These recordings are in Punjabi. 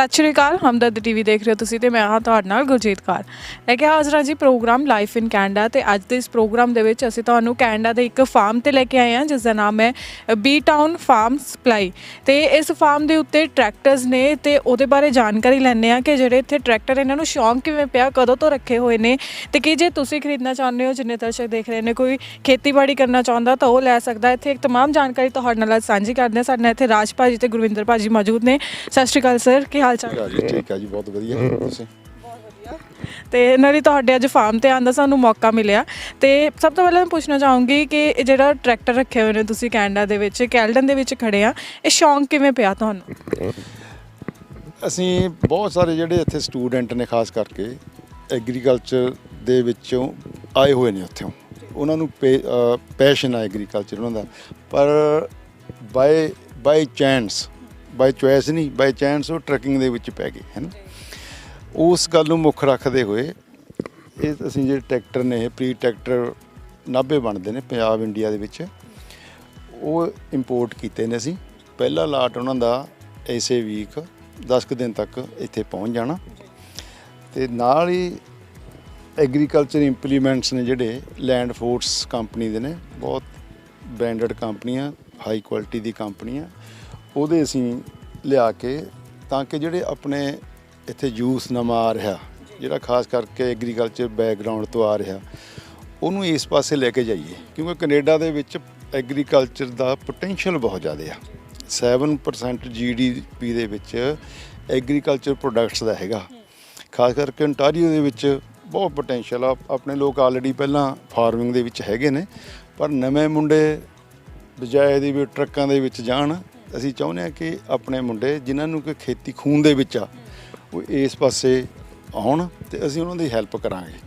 ਸਤਿ ਸ਼੍ਰੀ ਅਕਾਲ, ਹਮਦਰਦ ਟੀਵੀ ਦੇਖ ਰਹੇ ਹੋ ਤੁਸੀਂ ਤੇ ਮੈਂ ਹਾਂ ਤੁਹਾਡੇ ਨਾਲ ਗੁਰਜੀਤ ਕੌਰ। ਲੈ ਕੇ ਹਾਜ਼ਰਾਂ ਜੀ, ਪ੍ਰੋਗਰਾਮ ਲਾਈਫ ਇਨ ਕੈਨੇਡਾ ਤੇ ਅੱਜ ਦੇ ਇਸ ਪ੍ਰੋਗਰਾਮ ਦੇ ਵਿੱਚ ਅਸੀਂ ਤੁਹਾਨੂੰ ਕੈਨੇਡਾ ਦੇ ਇੱਕ ਫਾਰਮ ਤੇ ਲੈ ਕੇ ਆਏ ਹਾਂ ਜਿਸ ਦਾ ਨਾਮ ਹੈ ਬੀ ਟਾਊਨ ਫਾਰਮ ਸਪਲਾਈ ਤੇ ਇਸ ਫਾਰਮ ਦੇ ਉੱਤੇ ਟਰੈਕਟਰਸ ਨੇ ਤੇ ਉਹਦੇ ਬਾਰੇ ਜਾਣਕਾਰੀ ਲੈਣੇ ਆ ਕਿ ਜਿਹੜੇ ਇੱਥੇ ਟਰੈਕਟਰ ਇਹਨਾਂ ਨੂੰ ਸ਼ੌਂਕ ਕਿਵੇਂ ਪਿਆ, ਕਦੋਂ ਤੋਂ ਰੱਖੇ ਹੋਏ ਨੇ ਤੇ ਕੀ ਜੇ ਤੁਸੀਂ ਖਰੀਦਣਾ ਚਾਹੁੰਦੇ ਹੋ, ਜਿੰਨੇ ਦਰਸ਼ਕ ਦੇਖ ਰਹੇ ਨੇ, ਕੋਈ ਖੇਤੀਬਾੜੀ ਕਰਨਾ ਚਾਹੁੰਦਾ ਤਾਂ ਉਹ ਲੈ ਸਕਦਾ। ਇੱਥੇ ਇੱਕ ਤਮਾਮ ਜਾਣਕਾਰੀ ਤੁਹਾਡੇ ਨਾਲ ਸਾਂਝੀ ਕਰਦੇ ਹਾਂ। ਸਾਡੇ ਨਾਲ ਇੱਥੇ ਰਾਜ ਭਾਜੀ ਤੇ ਗੁਰਵਿੰਦਰ ਭਾਜੀ ਮੌਜੂਦ ਨੇ। ਸਤਿ ਸ਼੍ਰੀ ਅਕਾਲ ਸਰ ਕੀ ਹਾਲ ਚਾਲ? ਜੀ ਠੀਕ ਆ ਜੀ ਬਹੁਤ ਵਧੀਆ। ਤੁਸੀਂ? ਤੇ ਇਹਨਾਂ ਲਈ ਤੁਹਾਡੇ ਅੱਜ ਫਾਰਮ ਤੇ ਆਉਣ ਦਾ ਸਾਨੂੰ ਮੌਕਾ ਮਿਲਿਆ। ਤੇ ਸਭ ਤੋਂ ਪਹਿਲਾਂ ਮੈਂ ਪੁੱਛਣਾ ਚਾਹੂੰਗੀ ਕਿ ਇਹ ਜਿਹੜਾ ਟਰੈਕਟਰ ਰੱਖੇ ਹੋਏ ਨੇ ਤੁਸੀਂ ਕੈਨੇਡਾ ਦੇ ਵਿੱਚ ਕੈਲਡਨ ਦੇ ਵਿੱਚ ਖੜੇ ਆ ਇਹ ਸ਼ੌਂਕ ਕਿਵੇਂ ਪਿਆ ਤੁਹਾਨੂੰ? ਅਸੀਂ ਬਹੁਤ ਸਾਰੇ ਜਿਹੜੇ ਇੱਥੇ ਸਟੂਡੈਂਟ ਨੇ ਖਾਸ ਕਰਕੇ ਐਗਰੀਕਲਚਰ ਦੇ ਵਿੱਚੋਂ ਆਏ ਹੋਏ ਨੇ ਉੱਥੋਂ। ਉਹਨਾਂ ਨੂੰ ਪੈਸ਼ਨ ਆ ਐਗਰੀਕਲਚਰ ਉਹਨਾਂ ਦਾ। ਪਰ ਬਾਈ ਬਾਈ ਚਾਂਸ ਬਾਈ ਚੋਇਸ ਨਹੀਂ, ਬਾਈ ਚਾਂਸ ਉਹ ਟਰੈਕਿੰਗ ਦੇ ਵਿੱਚ ਪੈ ਗਏ, ਹੈ ਨਾ। ਉਸ ਗੱਲ ਨੂੰ ਮੁੱਖ ਰੱਖਦੇ ਹੋਏ ਇਹ ਅਸੀਂ ਜਿਹੜੇ ਟਰੈਕਟਰ ਨੇ, ਇਹ ਪ੍ਰੀ ਟਰੈਕਟਰ ਨਾਭੇ ਬਣਦੇ ਨੇ ਪੰਜਾਬ ਇੰਡੀਆ ਦੇ ਵਿੱਚ। ਉਹ ਇੰਪੋਰਟ ਕੀਤੇ ਨੇ ਅਸੀਂ। ਪਹਿਲਾ ਲਾਟ ਉਹਨਾਂ ਦਾ ਐਸੇ ਵੀਕ 10 ਕੁ ਦਿਨ ਤੱਕ ਇੱਥੇ ਪਹੁੰਚ ਜਾਣਾ। ਤੇ ਨਾਲ ਹੀ ਐਗਰੀਕਲਚਰ ਇੰਪਲੀਮੈਂਟਸ ਨੇ ਜਿਹੜੇ ਲੈਂਡ ਫੋਰਸ ਕੰਪਨੀ ਦੇ ਨੇ। ਬਹੁਤ ਬ੍ਰਾਂਡਡ ਕੰਪਨੀਆਂ ਹਾਈ ਕੁਆਲਿਟੀ ਦੀ ਕੰਪਨੀਆਂ। ਉਹਦੇ ਅਸੀਂ ਲਿਆ ਕੇ ਤਾਂ ਕਿ ਜਿਹੜੇ ਆਪਣੇ ਇੱਥੇ ਯੂਥ ਨਵਾਂ ਆ ਰਿਹਾ ਜਿਹੜਾ ਖਾਸ ਕਰਕੇ ਐਗਰੀਕਲਚਰ ਬੈਕਗ੍ਰਾਉਂਡ ਤੋਂ ਆ ਰਿਹਾ ਉਹਨੂੰ ਇਸ ਪਾਸੇ ਲੈ ਕੇ ਜਾਈਏ। ਕਿਉਂਕਿ ਕੈਨੇਡਾ ਦੇ ਵਿੱਚ ਐਗਰੀਕਲਚਰ ਦਾ ਪੋਟੈਂਸ਼ੀਅਲ ਬਹੁਤ ਜ਼ਿਆਦਾ ਆ। 7% ਜੀਡੀਪੀ ਦੇ ਵਿੱਚ ਐਗਰੀਕਲਚਰ ਪ੍ਰੋਡਕਟਸ ਦਾ ਹੈਗਾ। ਖਾਸ ਕਰਕੇ ontario ਦੇ ਵਿੱਚ ਬਹੁਤ ਪੋਟੈਂਸ਼ੀਅਲ ਆ। ਆਪਣੇ ਲੋਕ ਆਲਰੇਡੀ ਪਹਿਲਾਂ ਫਾਰਮਿੰਗ ਦੇ ਵਿੱਚ ਹੈਗੇ ਨੇ ਪਰ ਨਵੇਂ ਮੁੰਡੇ ਬਜਾਏ ਦੀ ਵੀ ਟਰੱਕਾਂ ਦੇ ਵਿੱਚ ਜਾਣ ਅਸੀਂ ਚਾਹੁੰਦੇ ਹਾਂ ਕਿ ਆਪਣੇ ਮੁੰਡੇ ਜਿਨ੍ਹਾਂ ਨੂੰ ਕਿ ਖੇਤੀ ਖੂਨ ਦੇ ਵਿੱਚ ਆ, ਉਹ ਇਸ ਪਾਸੇ ਆਉਣ ਤੇ ਅਸੀਂ ਉਹਨਾਂ ਦੀ ਹੈਲਪ ਕਰਾਂਗੇ।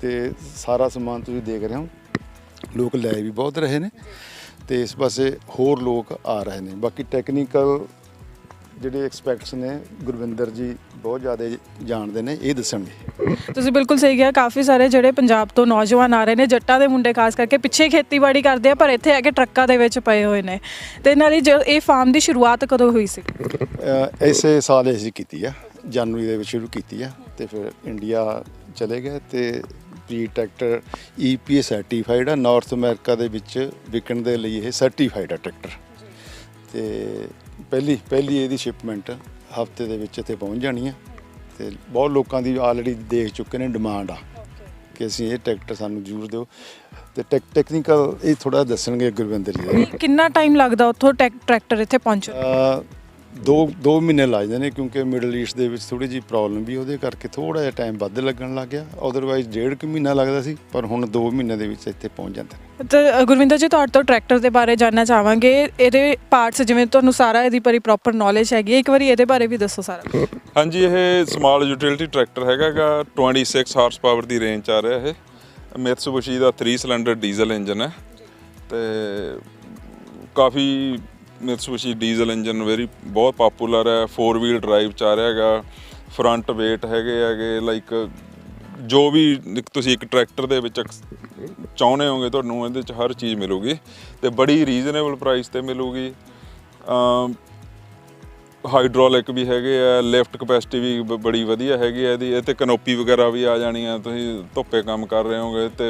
ਤੇ ਸਾਰਾ ਸਮਾਨ ਤੁਸੀਂ ਦੇਖ ਰਹੇ ਹੋ, ਲੋਕ ਲੈ ਵੀ ਬਹੁਤ ਰਹੇ ਨੇ ਤੇ ਇਸ ਪਾਸੇ ਹੋਰ ਲੋਕ ਆ ਰਹੇ ਨੇ। ਬਾਕੀ ਟੈਕਨੀਕਲ ਜਿਹੜੇ ਐਕਸਪੈਕਟਸ ਨੇ ਗੁਰਵਿੰਦਰ ਜੀ ਬਹੁਤ ਜ਼ਿਆਦਾ ਜਾਣਦੇ ਨੇ ਇਹ ਦੱਸਣਗੇ। ਤੁਸੀਂ ਬਿਲਕੁਲ ਸਹੀ ਕਿਹਾ ਕਾਫੀ ਸਾਰੇ ਜਿਹੜੇ ਪੰਜਾਬ ਤੋਂ ਨੌਜਵਾਨ ਆ ਰਹੇ ਨੇ ਜੱਟਾਂ ਦੇ ਮੁੰਡੇ ਖਾਸ ਕਰਕੇ ਪਿੱਛੇ ਖੇਤੀਬਾੜੀ ਕਰਦੇ ਆ ਪਰ ਇੱਥੇ ਆ ਕੇ ਟਰੱਕਾਂ ਦੇ ਵਿੱਚ ਪਏ ਹੋਏ ਨੇ। ਤੇ ਨਾਲ ਹੀ ਜੋ ਇਹ ਫਾਰਮ ਦੀ ਸ਼ੁਰੂਆਤ ਕਦੋਂ ਹੋਈ ਸੀ? ਇਸੇ ਸਾਲ ਅਸੀਂ ਕੀਤੀ ਆ ਜਨਵਰੀ ਦੇ ਵਿੱਚ ਸ਼ੁਰੂ ਕੀਤੀ ਆ ਤੇ ਫਿਰ ਇੰਡੀਆ ਚਲੇ ਗਏ ਤੇ ਪ੍ਰੀ ਟਰੈਕਟਰ ਈਪੀਏ ਸਰਟੀਫਾਈਡ ਆ ਨਾਰਥ ਅਮਰੀਕਾ ਦੇ ਵਿੱਚ ਵਿਕਣ ਦੇ ਲਈ ਇਹ ਸਰਟੀਫਾਈਡ ਆ ਟਰੈਕਟਰ ਤੇ ਪਹਿਲੀ ਪਹਿਲੀ ਇਹਦੀ ਸ਼ਿਪਮੈਂਟ ਹਫ਼ਤੇ ਦੇ ਵਿੱਚ ਇੱਥੇ ਪਹੁੰਚ ਜਾਣੀ ਆ। ਤੇ ਬਹੁਤ ਲੋਕਾਂ ਦੀ ਆਲਰੇਡੀ ਦੇਖ ਚੁੱਕੇ ਨੇ ਡਿਮਾਂਡ ਆ ਕਿ ਅਸੀਂ ਇਹ ਟਰੈਕਟਰ ਸਾਨੂੰ ਜ਼ਰੂਰ ਦਿਓ। ਤੇ ਟੈਕਨੀਕਲ ਇਹ ਥੋੜਾ ਦੱਸਣਗੇ ਗੁਰਵਿੰਦਰ ਜੀ। ਕਿੰਨਾ ਟਾਈਮ ਲੱਗਦਾ ਉੱਥੋਂ ਟੈਕ- ਟਰੈਕਟਰ ਇੱਥੇ ਪਹੁੰਚਣ ਅ, ਦੋ ਦੋ ਮਹੀਨੇ ਲੱਗ ਜਾਂਦੇ ਨੇ ਕਿਉਂਕਿ ਮਿਡਲ ਈਸਟ ਦੇ ਵਿੱਚ ਥੋੜੀ ਜੀ ਪ੍ਰੋਬਲਮ ਵੀ ਉਹਦੇ ਕਰਕੇ ਥੋੜਾ ਜਿਹਾ ਟਾਈਮ ਵੱਧ ਲੱਗਣ ਲੱਗ ਗਿਆ। ਅਦਰਵਾਈਜ਼ ਡੇਢ ਕੁ ਮਹੀਨਾ ਲੱਗਦਾ ਸੀ ਪਰ ਹੁਣ 2 ਮਹੀਨੇ ਦੇ ਵਿੱਚ ਇੱਥੇ ਪਹੁੰਚ ਜਾਂਦੇ ਨੇ। ਤੇ ਗੁਰਵਿੰਦਰ ਜੀ ਤੁਹਾਡੇ ਤੋਂ ਟਰੈਕਟਰ ਦੇ ਬਾਰੇ ਜਾਨਣਾ ਚਾਹਾਂਗੇ। ਇਹਦੇ ਪਾਰਟਸ ਜਿਵੇਂ ਤੁਹਾਨੂੰ ਸਾਰਾ ਇਹਦੀ ਪਰੀ ਪ੍ਰੋਪਰ ਨੌਲੇਜ ਹੈਗੀ ਹੈ। ਇੱਕ ਵਾਰੀ ਇਹਦੇ ਬਾਰੇ ਵੀ ਦੱਸੋ ਸਾਰਾ। ਹਾਂਜੀ ਇਹ ਸਮਾਲ ਯੂਟਿਲਿਟੀ ਟਰੈਕਟਰ ਹੈਗਾਗਾ। 26 ਹਾਰਸ ਪਾਵਰ ਦੀ ਰੇਂਜ 'ਚ ਆ ਰਿਹਾ ਇਹ। ਮਿਤਸੂਬਿਸ਼ੀ ਦਾ 3 ਸਿਲੰਡਰ ਡੀਜ਼ਲ ਇੰਜਨ ਹੈ। ਤੇ ਕਾਫੀ ਮਿਤਸੂਬਿਸ਼ੀ ਡੀਜ਼ਲ ਇੰਜਨ ਵੈਰੀ ਬਹੁਤ ਪਪੂਲਰ ਹੈ 4 ਵੀਲ ਡਰਾਈਵ ਚ ਆ ਰਿਹਾ ਹੈਗਾ ਫਰੰਟ ਵੇਟ ਹੈਗੇ ਹੈਗੇ ਲਾਈਕ ਜੋ ਵੀ ਤੁਸੀਂ ਇੱਕ ਟਰੈਕਟਰ ਦੇ ਵਿੱਚ ਚਾਹੁੰਦੇ ਹੋਗੇ ਤੁਹਾਨੂੰ ਇਹਦੇ ਚ ਹਰ ਚੀਜ਼ ਮਿਲੂਗੀ ਤੇ ਬੜੀ ਰੀਜ਼ਨੇਬਲ ਪ੍ਰਾਈਸ ਤੇ ਮਿਲੂਗੀ। ਅਮ ਹਾਈਡ੍ਰੋਲਿਕ ਵੀ ਹੈਗੇ ਆ ਲਿਫਟ ਕਪੈਸਿਟੀ ਵੀ ਬੜੀ ਵਧੀਆ ਹੈਗੀ ਆ ਇਹਦੀ, ਇਹ ਤੇ ਕਨੋਪੀ ਵਗੈਰਾ ਵੀ ਆ ਜਾਣੀ ਆ, ਤੁਸੀਂ ਧੁੱਪੇ ਕੰਮ ਕਰ ਰਹੇ ਹੋਗੇ ਤੇ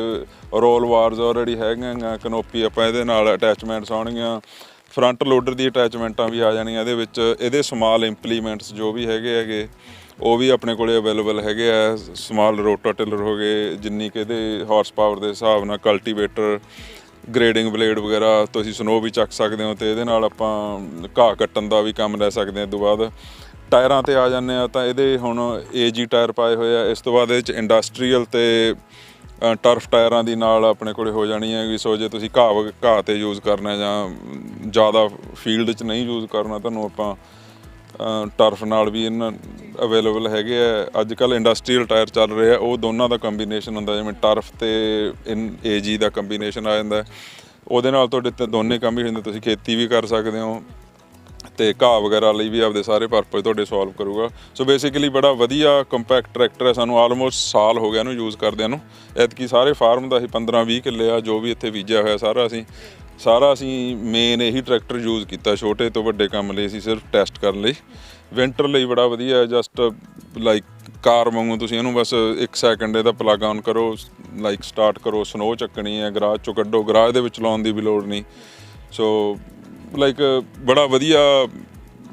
ਰੋਲ ਵਾਰਸ ਆਲਰੇਡੀ ਹੈਗੀਆਂ ਕਨੋਪੀ ਆਪਾਂ ਇਹਦੇ ਨਾਲ ਅਟੈਚਮੈਂਟਸ ਆਉਣਗੀਆਂ। ਫਰੰਟ ਲੋਡਰ ਦੀ ਅਟੈਚਮੈਂਟਾਂ ਵੀ ਆ ਜਾਣੀਆਂ, ਇਹਦੇ ਵਿੱਚ ਇਹਦੇ ਸਮਾਲ ਇੰਪਲੀਮੈਂਟਸ ਜੋ ਵੀ ਹੈਗੇ ਹੈਗੇ, ਉਹ ਵੀ ਆਪਣੇ ਕੋਲੇ ਅਵੇਲੇਬਲ ਹੈਗੇ ਆ। ਸਮਾਲ ਰੋਟਾਟਿਲਰ ਹੋ ਗਏ, ਜਿੰਨੀ ਕਿ ਇਹਦੇ ਹਾਰਸ ਪਾਵਰ ਦੇ ਹਿਸਾਬ ਨਾਲ ਕਲਟੀਵੇਟਰ ਗ੍ਰੇਡਿੰਗ ਬਲੇਡ ਵਗੈਰਾ ਤੁਸੀਂ ਸਨੋ ਵੀ ਚੱਕ ਸਕਦੇ ਹੋ ਤੇ ਇਹਦੇ ਨਾਲ ਆਪਾਂ ਘਾਹ ਕੱਟਣ ਦਾ ਵੀ ਕੰਮ ਲੈ ਸਕਦੇ ਹਾਂ ਇਹ ਤੋਂ ਬਾਅਦ। ਟਾਇਰਾਂ ਤੇ ਆ ਜਾਂਦੇ ਆ ਤਾਂ ਇਹਦੇ ਹੁਣ ਏਜੀ ਟਾਇਰ ਪਾਏ ਹੋਏ ਆ, ਇਸ ਤੋਂ ਬਾਅਦ ਇਹਦੇ ਚ ਇੰਡਸਟਰੀਅਲ ਤੇ ਟਰਫ ਟਾਇਰਾਂ ਦੀ ਨਾਲ ਆਪਣੇ ਕੋਲੇ ਹੋ ਜਾਣੀ ਹੈ ਵੀ ਸੋ ਜੇ ਤੁਸੀਂ ਘਾਹ ਵਗ- ਘਾਹ ਤੇ ਯੂਜ਼ ਕਰਨਾ ਜਾਂ ਜ਼ਿਆਦਾ ਫੀਲਡ 'ਚ ਨਹੀਂ ਯੂਜ਼ ਕਰਨਾ ਤੁਹਾਨੂੰ ਆਪਾਂ ਟਰਫ ਨਾਲ ਵੀ ਇਹਨਾਂ ਅਵੇਲੇਬਲ ਹੈਗੇ ਆ। ਅੱਜ ਕੱਲ ਇੰਡਸਟਰੀਅਲ ਟਾਇਰ ਚੱਲ ਰਹੇ ਆ, ਉਹ ਦੋਨਾਂ ਦਾ ਕੰਬੀਨੇਸ਼ਨ ਹੁੰਦਾ, ਜਿਵੇਂ ਟਰਫ ਤੇ ਇਨ ਏਜੀ ਦਾ ਕੰਬੀਨੇਸ਼ਨ ਆ ਜਾਂਦਾ। ਉਹਦੇ ਨਾਲ ਤੁਹਾਡੇ ਤੇ, ਦੋਨੇ ਕੰਮ ਹੀ ਹੁੰਦੇ ਤੁਸੀਂ ਖੇਤੀ ਵੀ ਕਰ ਸਕਦੇ ਹੋ ਤੇ ਘਾਹ ਵਗੈਰਾ ਲਈ ਵੀ ਆਪਦੇ ਸਾਰੇ ਪਰਪਸ ਤੁਹਾਡੇ ਸੋਲਵ ਕਰੂਗਾ। ਸੋ ਬੇਸਿਕਲੀ ਬੜਾ ਵਧੀਆ ਕੰਪੈਕਟ ਟਰੈਕਟਰ ਹੈ, ਸਾਨੂੰ ਆਲਮੋਸਟ ਸਾਲ ਹੋ ਗਿਆ ਇਹਨੂੰ ਯੂਜ਼ ਕਰਦਿਆਂ ਨੂੰ। ਐਤਕੀ ਸਾਰੇ ਫਾਰਮ ਦਾ ਅਸੀਂ 15 20 ਕਿੱਲੇ ਆ, ਜੋ ਵੀ ਇੱਥੇ ਬੀਜਿਆ ਹੋਇਆ ਸਾਰਾ ਅਸੀਂ ਸਾਰਾ ਅਸੀਂ ਮੇਨ ਇਹੀ ਟਰੈਕਟਰ ਯੂਜ਼ ਕੀਤਾ, ਛੋਟੇ ਤੋਂ ਵੱਡੇ ਕੰਮ ਲਈ ਅਸੀਂ ਸਿਰਫ ਟੈਸਟ ਕਰਨ ਲਈ। ਵਿੰਟਰ ਲਈ ਬੜਾ ਵਧੀਆ ਜਸਟ ਲਾਈਕ ਕਾਰ ਵਾਂਗੂ ਤੁਸੀਂ ਇਹਨੂੰ ਬਸ 1 ਸੈਕਿੰਡ ਇਹਦਾ ਪਲੱਗ ਆਨ ਕਰੋ ਲਾਈਕ ਸਟਾਰਟ ਕਰੋ ਸਨੋ ਚੱਕਣੀ ਹੈ ਗਰਾਜ ਚੋਂ ਕੱਢੋ ਗਰਾਜ ਦੇ ਵਿੱਚ ਲਾਉਣ ਦੀ ਵੀ ਲੋੜ ਨਹੀਂ। ਸੋ ਲਾਈਕ ਬੜਾ ਵਧੀਆ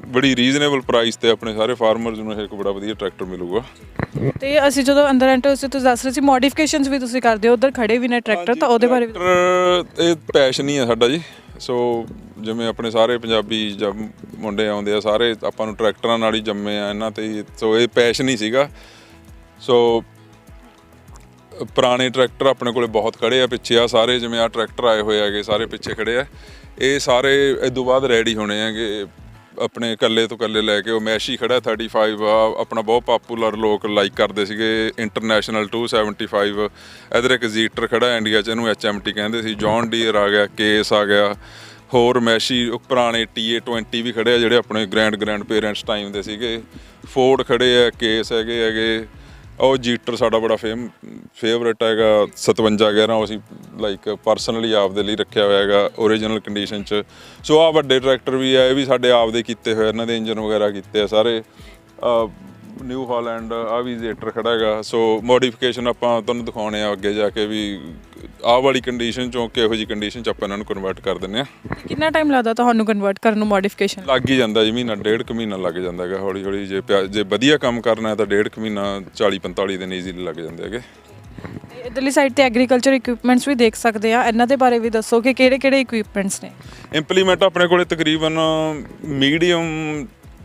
ਬੜੀ ਰੀਜ਼ਨੇਬਲ ਪ੍ਰਾਈਸ ਤੇ ਆਪਣੇ ਸਾਰੇ ਫਾਰਮਰਸ ਨੂੰ ਇਹ ਇੱਕ ਬੜਾ ਵਧੀਆ ਟਰੈਕਟਰ ਮਿਲੂਗਾ। ਤੇ ਅਸੀਂ ਜਦੋਂ ਅੰਦਰ ਐਂਟਰ ਹੋਏ ਸੀ ਤੁਸੀਂ ਦੱਸ ਰਹੇ ਸੀ ਮੋਡੀਫਿਕੇਸ਼ਨਸ ਵੀ ਤੁਸੀਂ ਕਰਦੇ ਹੋ ਉਧਰ ਖੜੇ ਵੀ ਨੇ ਟਰੈਕਟਰ ਤਾਂ ਉਹਦੇ ਬਾਰੇ ਵੀ ਟਰੈਕਟਰ ਇਹ ਪੈਸ਼ਨ ਹੀ ਹੈ ਸਾਡਾ ਜੀ। ਸੋ ਜਿਵੇਂ ਆਪਣੇ ਸਾਰੇ ਪੰਜਾਬੀ ਜਬ ਮੁੰਡੇ ਆਉਂਦੇ ਆ ਸਾਰੇ ਆਪਾਂ ਨੂੰ ਟਰੈਕਟਰਾਂ ਨਾਲ ਹੀ ਜੰਮੇ ਆ ਇਹਨਾਂ ਤੇ। ਸੋ ਇਹ ਪੈਸ਼ਨ ਹੀ ਸੀਗਾ। ਸੋ ਪੁਰਾਣੇ ਟਰੈਕਟਰ ਆਪਣੇ ਕੋਲੇ ਬਹੁਤ ਖੜੇ ਆ ਪਿੱਛੇ ਆ ਸਾਰੇ ਜਿਵੇਂ ਆ ਟਰੈਕਟਰ ਆਏ ਹੋਏ ਹੈਗੇ ਸਾਰੇ ਪਿੱਛੇ ਖੜੇ ਆ। ਇਹ ਸਾਰੇ ਇਸ ਤੋਂ ਬਾਅਦ ਰੈਡੀ ਹੋਣੇ ਹੈਗੇ। ਆਪਣੇ ਕੱਲੇ ਤੋਂ ਕੱਲੇ ਲੈ ਕੇ ਉਹ ਮੈਸ਼ੀ ਖੜਾ 35 ਆ ਆਪਣਾ ਬਹੁਤ ਪਪੂਲਰ ਲੋਕ ਲਾਈਕ ਕਰਦੇ ਸੀਗੇ। ਇੰਟਰਨੈਸ਼ਨਲ 275 ਇਧਰ ਇੱਕ ਜ਼ੀਟਰ ਖੜਾ ਇੰਡੀਆ ਚ, ਇਹਨੂੰ ਐਚਐਮਟੀ ਕਹਿੰਦੇ ਸੀ। ਜੌਨ ਡੀਅਰ ਆ ਗਿਆ ਕੇਸ ਆ ਗਿਆ। ਹੋਰ ਮੈਸ਼ੀ, ਉਹ ਪੁਰਾਣੇ ਟੀਏ 20 ਵੀ ਖੜੇ ਆ, ਜਿਹੜੇ ਆਪਣੇ ਗ੍ਰੈਂਡ ਗ੍ਰੈਂਡ ਪੇਰੈਂਟਸ ਟਾਈਮ ਦੇ ਸੀਗੇ। ਫੋਰਡ ਖੜੇ ਆ ਕੇਸ ਹੈਗੇ ਹੈਗੇ। ਉਹ ਜੀਟਰ ਸਾਡਾ ਬੜਾ ਫੇਮ ਫੇਵਰਟ ਹੈਗਾ 57 11 ਉਹ ਅਸੀਂ ਲਾਈਕ ਪਰਸਨਲੀ ਆਪਦੇ ਲਈ ਰੱਖਿਆ ਹੋਇਆ ਹੈਗਾ origignal ਕੰਡੀਸ਼ਨ ਚ। ਸੋ ਆ ਵੱਡੇ ਟਰੈਕਟਰ ਵੀ ਆ, ਇਹ ਵੀ ਸਾਡੇ ਆਪਦੇ ਕੀਤੇ ਹੋਏ ਇਹਨਾਂ ਦੇ ਇੰਜਨ ਵਗੈਰਾ ਕੀਤੇ ਆ ਸਾਰੇ। ਨਿਊ ਹਾਲੈਂਡ ਆ ਵੀ ਜੀਟਰ ਖੜਾ ਹੈਗਾ। ਸੋ ਮੋਡੀਫਿਕੇਸ਼ਨ ਆਪਾਂ ਤੁਹਾਨੂੰ ਦਿਖਾਉਣੇ ਆ ਅੱਗੇ ਜਾ ਕੇ ਵੀ ਆਹ ਵਾਲੀ ਕੰਡੀਸ਼ਨ ਚੋਂ ਕਿਹੋ ਜੀ ਕੰਡੀਸ਼ਨ ਚ ਆਪਾਂ ਇਹਨਾਂ ਨੂੰ ਕਨਵਰਟ ਕਰ ਦਿੰਨੇ ਆ ਕਿੰਨਾ ਟਾਈਮ ਲੱਗਦਾ ਤੁਹਾਨੂੰ ਕਨਵਰਟ ਕਰਨ ਨੂੰ ਮੋਡੀਫਿਕੇਸ਼ਨ ਲੱਗ ਹੀ ਜਾਂਦਾ ਜੀ ਮਹੀਨਾ ਡੇਢ ਕੁ ਮਹੀਨਾ ਲੱਗ ਜਾਂਦਾ ਹੈਗਾ। ਹੌਲੀ ਹੌਲੀ ਜੇ ਪਿਆ- ਜੇ ਵਧੀਆ ਕੰਮ ਕਰਨਾ ਹੈ ਤਾਂ ਡੇਢ ਕੁ ਮਹੀਨਾ 40 45 ਦਿਨ ਈਜ਼ੀਲੀ ਲੱਗ ਜਾਂਦੇ ਹੈਗੇ। ਇਧਰਲੀ ਸਾਈਡ ਤੇ ਐਗਰੀਕਲਚਰ ਇਕਵਿਪਮੈਂਟਸ ਵੀ ਦੇਖ ਸਕਦੇ ਆ। ਇਹਨਾਂ ਦੇ ਬਾਰੇ ਵੀ ਦੱਸੋ ਕਿ ਕਿਹੜੇ ਕਿਹੜੇ ਇਕਵਿਪਮੈਂਟਸ ਨੇ? ਇੰਪਲੀਮੈਂਟ ਆਪਣੇ ਕੋਲੇ ਤਕਰੀਬਨ ਮੀਡੀਅਮ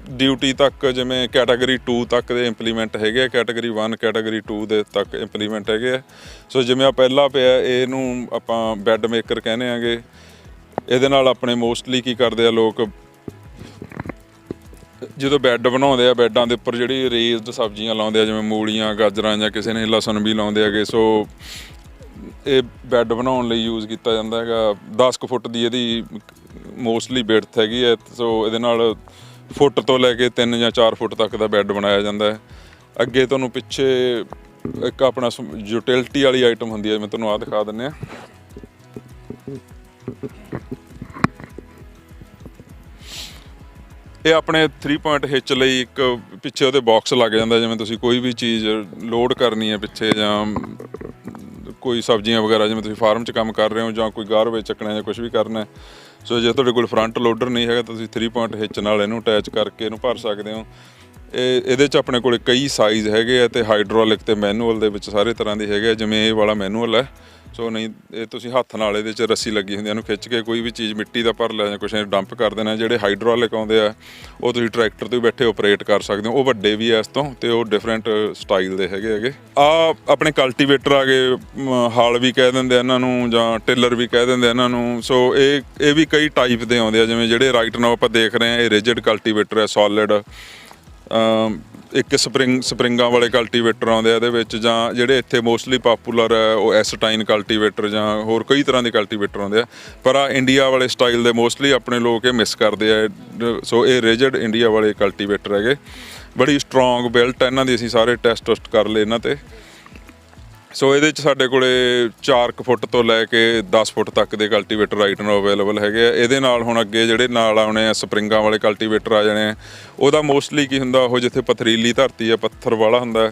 ਡਿਊਟੀ ਤੱਕ, ਜਿਵੇਂ ਕੈਟਾਗਰੀ 2 ਤੱਕ ਦੇ ਇੰਪਲੀਮੈਂਟ ਹੈਗੇ ਆ ਕੈਟਾਗਰੀ 1 ਕੈਟਾਗਰੀ 2 ਦੇ ਤੱਕ ਇੰਪਲੀਮੈਂਟ ਹੈਗੇ ਆ। ਸੋ ਜਿਵੇਂ ਆ ਪਹਿਲਾ ਪਿਆ, ਇਹਨੂੰ ਆਪਾਂ ਬੈੱਡ ਮੇਕਰ ਕਹਿੰਦੇ ਆਗੇ। ਇਹਦੇ ਨਾਲ ਆਪਣੇ ਮੋਸਟਲੀ ਕੀ ਕਰਦੇ ਆ ਲੋਕ? ਜਦੋਂ ਬੈੱਡ ਬਣਾਉਂਦੇ ਆ ਬੈੱਡਾਂ ਦੇ ਉੱਪਰ ਜਿਹੜੀ ਰੇਜ਼ਡ ਸਬਜ਼ੀਆਂ ਲਾਉਂਦੇ ਆ, ਜਿਵੇਂ ਮੂਲੀਆਂ, ਗਾਜਰਾਂ ਜਾਂ ਕਿਸੇ ਨੇ ਲਸਣ ਵੀ ਲਾਉਂਦੇ ਹੈਗੇ। ਸੋ ਇਹ ਬੈੱਡ ਬਣਾਉਣ ਲਈ ਯੂਜ਼ ਕੀਤਾ ਜਾਂਦਾ ਹੈਗਾ। 10 ਕੁ ਫੁੱਟ ਦੀ ਇਹਦੀ ਮੋਸਟਲੀ ਬਿਡਥ ਹੈਗੀ ਹੈ। ਸੋ ਇਹਦੇ ਨਾਲ ਫੁੱਟ ਤੋਂ ਲੈ ਕੇ 3 ਜਾਂ 4 ਫੁੱਟ ਤੱਕ ਦਾ ਬੈੱਡ ਬਣਾਇਆ ਜਾਂਦਾ ਹੈ। ਅੱਗੇ ਤੁਹਾਨੂੰ ਪਿੱਛੇ ਇੱਕ ਆਪਣਾ ਯੂਟਿਲਿਟੀ ਵਾਲੀ ਆਈਟਮ ਹੁੰਦੀ ਹੈ, ਮੈਂ ਤੁਹਾਨੂੰ ਆ ਦਿਖਾ ਦਿੰਨੇ ਆ ਇਹ ਆਪਣੇ 3 ਪੁਆਇੰਟ ਹਿੱਚ ਲਈ ਇੱਕ ਪਿੱਛੇ ਉਹਦੇ ਬਾਕਸ ਲੱਗ ਜਾਂਦਾ, ਜਿਵੇਂ ਤੁਸੀਂ ਕੋਈ ਵੀ ਚੀਜ਼ ਲੋਡ ਕਰਨੀ ਹੈ ਪਿੱਛੇ ਜਾਂ ਕੋਈ ਸਬਜ਼ੀਆਂ ਵਗੈਰਾ, ਜਿਵੇਂ ਤੁਸੀਂ ਫਾਰਮ 'ਚ ਕੰਮ ਕਰ ਰਹੇ ਹੋ ਜਾਂ ਕੋਈ ਗਾਰਬੇਜ ਚੱਕਣਾ ਜਾਂ ਕੁਝ ਵੀ ਕਰਨਾ ਸੋ ਜੇ ਤੁਹਾਡੇ ਕੋਲ ਫਰੰਟ ਲੋਡਰ ਨਹੀਂ ਹੈਗਾ ਤੁਸੀਂ 3 ਪੁਆਇੰਟ ਹਿੱਚ ਨਾਲ ਇਹਨੂੰ ਅਟੈਚ ਕਰਕੇ ਇਹਨੂੰ ਭਰ ਸਕਦੇ ਹੋ। ਇਹ ਇਹਦੇ 'ਚ ਆਪਣੇ ਕੋਲੇ ਕਈ ਸਾਈਜ਼ ਹੈਗੇ ਆ ਤੇ ਹਾਈਡ੍ਰੋਲਿਕ ਤੇ ਮੈਨੂਅਲ ਦੇ ਵਿੱਚ ਸਾਰੇ ਤਰ੍ਹਾਂ ਦੇ ਹੈਗੇ ਆ, ਜਿਵੇਂ ਇਹ ਵਾਲਾ ਮੈਨੂਅਲ ਹੈ। ਸੋ ਨਹੀਂ, ਇਹ ਤੁਸੀਂ ਹੱਥ ਨਾਲ ਇਹਦੇ 'ਚ ਰੱਸੀ ਲੱਗੀ ਹੁੰਦੀ ਹੈ ਇਹਨੂੰ ਖਿੱਚ ਕੇ ਕੋਈ ਵੀ ਚੀਜ਼ ਮਿੱਟੀ ਦਾ ਭਰ ਲਿਆ ਜਾਂ ਕੁਛ ਡੰਪ ਕਰ ਦੇਣਾ, ਜਿਹੜੇ ਹਾਈਡ੍ਰੋਲਿਕ ਆਉਂਦੇ ਆ, ਉਹ ਤੁਸੀਂ ਟਰੈਕਟਰ ਤੇ ਬੈਠੇ ਆਪਰੇਟ ਕਰ ਸਕਦੇ ਹੋ। ਉਹ ਵੱਡੇ ਵੀ ਐ ਇਸ ਤੋਂ ਤੇ ਉਹ ਡਿਫਰੈਂਟ ਸਟਾਈਲ ਦੇ ਹੈਗੇ ਹੈਗੇ। ਆ ਆਪਣੇ ਕਲਟੀਵੇਟਰ ਆ ਗਏ ਹਾਲ ਵੀ ਕਹਿ ਦਿੰਦੇ ਇਹਨਾਂ ਨੂੰ ਜਾਂ ਟਿਲਰ ਵੀ ਕਹਿ ਦਿੰਦੇ ਇਹਨਾਂ ਨੂੰ। ਸੋ ਇਹ ਇਹ ਵੀ ਕਈ ਟਾਈਪ ਦੇ ਆਉਂਦੇ ਆ, ਜਿਵੇਂ ਜਿਹੜੇ ਰਾਈਟ ਨਾਓ ਆਪਾਂ ਦੇਖ ਰਹੇ ਆ, ਇਹ ਰਿਜਿਡ ਕਲਟੀਵੇਟਰ ਹੈ ਸੋਲਿਡ ਇੱਕ ਸਪਰਿੰਗ, ਸਪਰਿੰਗਾਂ ਵਾਲੇ ਕਲਟੀਵੇਟਰ ਆਉਂਦੇ ਆ ਇਹਦੇ ਵਿੱਚ ਜਾਂ ਜਿਹੜੇ ਇੱਥੇ ਮੋਸਟਲੀ ਪਪੂਲਰ ਹੈ, ਉਹ ਐਸਟਾਈਨ ਕਲਟੀਵੇਟਰ ਜਾਂ ਹੋਰ ਕਈ ਤਰ੍ਹਾਂ ਦੇ ਕਲਟੀਵੇਟਰ ਆਉਂਦੇ ਆ। ਪਰ ਆ ਇੰਡੀਆ ਵਾਲੇ ਸਟਾਈਲ ਦੇ ਮੋਸਟਲੀ ਆਪਣੇ ਲੋਕ ਇਹ ਮਿਸ ਕਰਦੇ ਆ। ਸੋ ਇਹ ਰਿਜਿਡ ਇੰਡੀਆ ਵਾਲੇ ਕਲਟੀਵੇਟਰ ਹੈਗੇ। ਬੜੀ ਸਟਰੋਂਗ ਬਿਲਟ ਇਹਨਾਂ ਦੀ ਅਸੀਂ ਸਾਰੇ ਟੈਸਟ ਟੈਸਟ ਕਰ ਲਏ ਇਹਨਾਂ ਤੇ। ਸੋ ਇਹਦੇ ਚ ਸਾਡੇ ਕੋਲੇ 4 ਫੁੱਟ ਤੋਂ ਲੈ ਕੇ 10 ਫੁੱਟ ਤੱਕ ਦੇ ਕਲਟੀਵੇਟਰ ਰਾਈਟ ਨਾਓ ਅਵੇਲੇਬਲ ਹੈਗੇ ਆ। ਇਹਦੇ ਨਾਲ ਹੁਣ ਅੱਗੇ ਜਿਹੜੇ ਨਾਲ ਆਉਣੇ ਆ ਸਪਰਿੰਗਾਂ ਵਾਲੇ ਕਲਟੀਵੇਟਰ ਆ ਜਾਣੇ ਆ। ਉਹਦਾ ਮੋਸਟਲੀ ਕੀ ਹੁੰਦਾ, ਉਹ ਜਿੱਥੇ ਪਥਰੀਲੀ ਧਰਤੀ ਆ, ਪੱਥਰ ਵਾਲਾ ਹੁੰਦਾ,